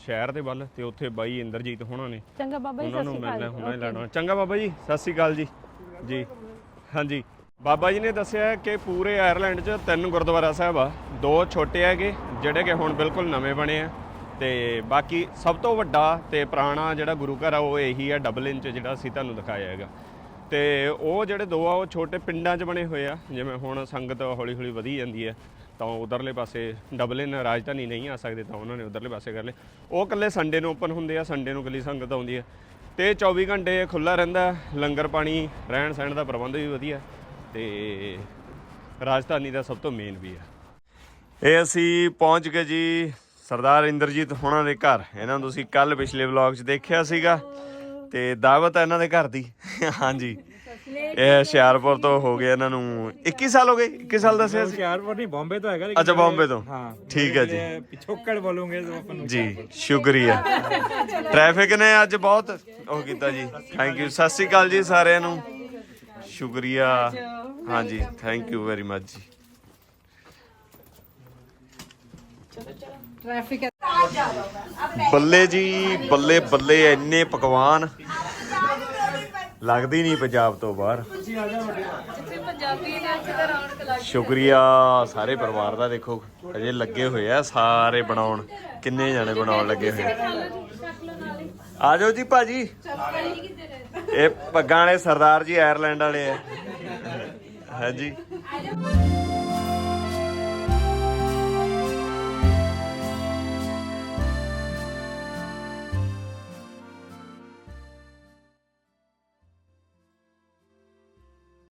ਸ਼ਹਿਰ ਦੇ ਵੱਲ ਤੇ ਉੱਥੇ ਬਾਈ ਇੰਦਰਜੀਤ ਹੋਣਾ ਨੇ। ਚੰਗਾ ਬਾਬਾ ਜੀ ਉਹਨਾਂ ਸਤਿ ਨੂੰ ਸ਼੍ਰੀ ਮਿਲਣਾ ਅਕਾਲ। ਹੁਣੇ ਲੈਣਾ। ਚੰਗਾ ਬਾਬਾ ਜੀ ਸਤਿ ਸ੍ਰੀ ਅਕਾਲ ਜੀ। ਜੀ ਹਾਂਜੀ। ਬਾਬਾ ਜੀ ਨੇ ਦੱਸਿਆ ਕਿ ਪੂਰੇ ਆਇਰਲੈਂਡ 'ਚ ਤਿੰਨ ਗੁਰਦੁਆਰਾ ਸਾਹਿਬ ਆ। ਦੋ ਛੋਟੇ ਹੈਗੇ ਜਿਹੜੇ ਕਿ ਹੁਣ ਬਿਲਕੁਲ ਨਵੇਂ ਬਣੇ ਆ। ਤੇ ਬਾਕੀ ਸਭ ਤੋਂ ਵੱਡਾ ਤੇ ਪੁਰਾਣਾ ਜਿਹੜਾ ਗੁਰੂ ਘਰ ਆ ਉਹ ਇਹੀ ਆ ਡਬਲਿਨ 'ਚ ਜਿਹੜਾ ਅਸੀਂ ਤੁਹਾਨੂੰ ਦਿਖਾਇਆ ਹੈਗਾ। ਤੇ ਉਹ ਜਿਹੜੇ ਦੋ ਆ ਉਹ ਛੋਟੇ ਪਿੰਡਾਂ 'ਚ ਬਣੇ ਹੋਏ ਆ। ਜਿਵੇਂ ਹੁਣ ਸੰਗਤ ਹੌਲੀ ਹੌਲੀ ਵਧੀ ਜਾਂਦੀ ਹੈ ਤਾਂ ਉਧਰਲੇ ਪਾਸੇ ਡਬਲਿਨ ਰਾਜਧਾਨੀ ਨਹੀਂ ਆ ਸਕਦੇ ਤਾਂ ਉਹਨਾਂ ਨੇ ਉਧਰਲੇ ਪਾਸੇ ਕਰ ਲਏ। ਉਹ ਇਕੱਲੇ ਸੰਡੇ ਨੂੰ ਓਪਨ ਹੁੰਦੇ ਆ ਸੰਡੇ ਨੂੰ ਇਕੱਲੀ ਸੰਗਤ ਆਉਂਦੀ ਹੈ ਤੇ 24 ਘੰਟੇ ਖੁੱਲਾ ਰਹਿੰਦਾ, ਲੰਗਰ ਪਾਣੀ, ਰਹਿਣ ਸਹਿਣ ਦਾ ਪ੍ਰਬੰਧ ਵੀ ਵਧੀਆ। ਤੇ ਰਾਜਧਾਨੀ ਦਾ ਸਭ ਤੋਂ ਮੇਨ ਵੀ ਹੈ ਇਹ ਅਸੀਂ ਪਹੁੰਚ ਗਏ ਜੀ ਸਰਦਾਰ ਇੰਦਰਜੀਤ ਹੋਣਾ ਦੇ ਘਰ। ਇਹਨਾਂ ਨੂੰ ਤੁਸੀਂ ਕੱਲ ਪਿਛਲੇ ਵਲੌਗ 'ਚ ਦੇਖਿਆ ਸੀਗਾ। ਤੇ ਦਾਵਤ ਹੈ ਇਹਨਾਂ ਦੇ ਘਰ ਦੀ। ਹਾਂਜੀ। ਇਹ ਹੁਸ਼ਿਆਰਪੁਰ ਤੋਂ ਹੋ ਗਏ ਇਹਨਾਂ ਨੂੰ 21 ਸਾਲ ਹੋ ਗਏ 21 ਸਾਲ ਦੱਸਿਆ ਸੀ। ਹੁਸ਼ਿਆਰਪੁਰ ਨਹੀਂ ਬੰਬੇ ਤੋਂ ਹੈਗਾ ਅੱਛਾ ਬੰਬੇ ਤੋਂ। ਹਾਂ ਠੀਕ ਹੈ ਜੀ। ਪਿਛੋਕੜ ਬੋਲੋਗੇ ਤਾਂ ਆਪਾਂ ਨੂੰ ਜੀ ਸ਼ੁਕਰੀਆ। ਟ੍ਰੈਫਿਕ ਨੇ ਅੱਜ ਬਹੁਤ ਉਹ ਕੀਤਾ ਜੀ। ਥੈਂਕ ਯੂ ਸਤਿ ਸ੍ਰੀ ਅਕਾਲ ਜੀ ਸਾਰਿਆਂ ਨੂੰ। ਸ਼ੁਕਰੀਆ। ਹਾਂਜੀ ਥੈਂਕ ਯੂ ਵੈਰੀ ਮਚ ਜੀ। ਬੱਲੇ ਜੀ ਬੱਲੇ ਬੱਲੇ ਇੰਨੇ ਪਕਵਾਨ। ਲੱਗਦੀ ਨਹੀਂ ਪੰਜਾਬ ਤੋਂ ਬਾਹਰ। ਸ਼ੁਕਰੀਆ ਸਾਰੇ ਪਰਿਵਾਰ ਦਾ ਦੇਖੋ ਅਜੇ ਲੱਗੇ ਹੋਏ ਆ, ਸਾਰੇ ਬਣਾਉਣ। ਕਿੰਨੇ ਜਣੇ ਬਣਾਉਣ ਲੱਗੇ ਹੋਏ ਆ? ਜਾਓ ਜੀ ਭਾਜੀ। ਇਹ ਪੱਗਾਂ ਵਾਲੇ ਸਰਦਾਰ ਜੀ, ਆਇਰਲੈਂਡ ਵਾਲੇ ਆ। ਹਾਂਜੀ।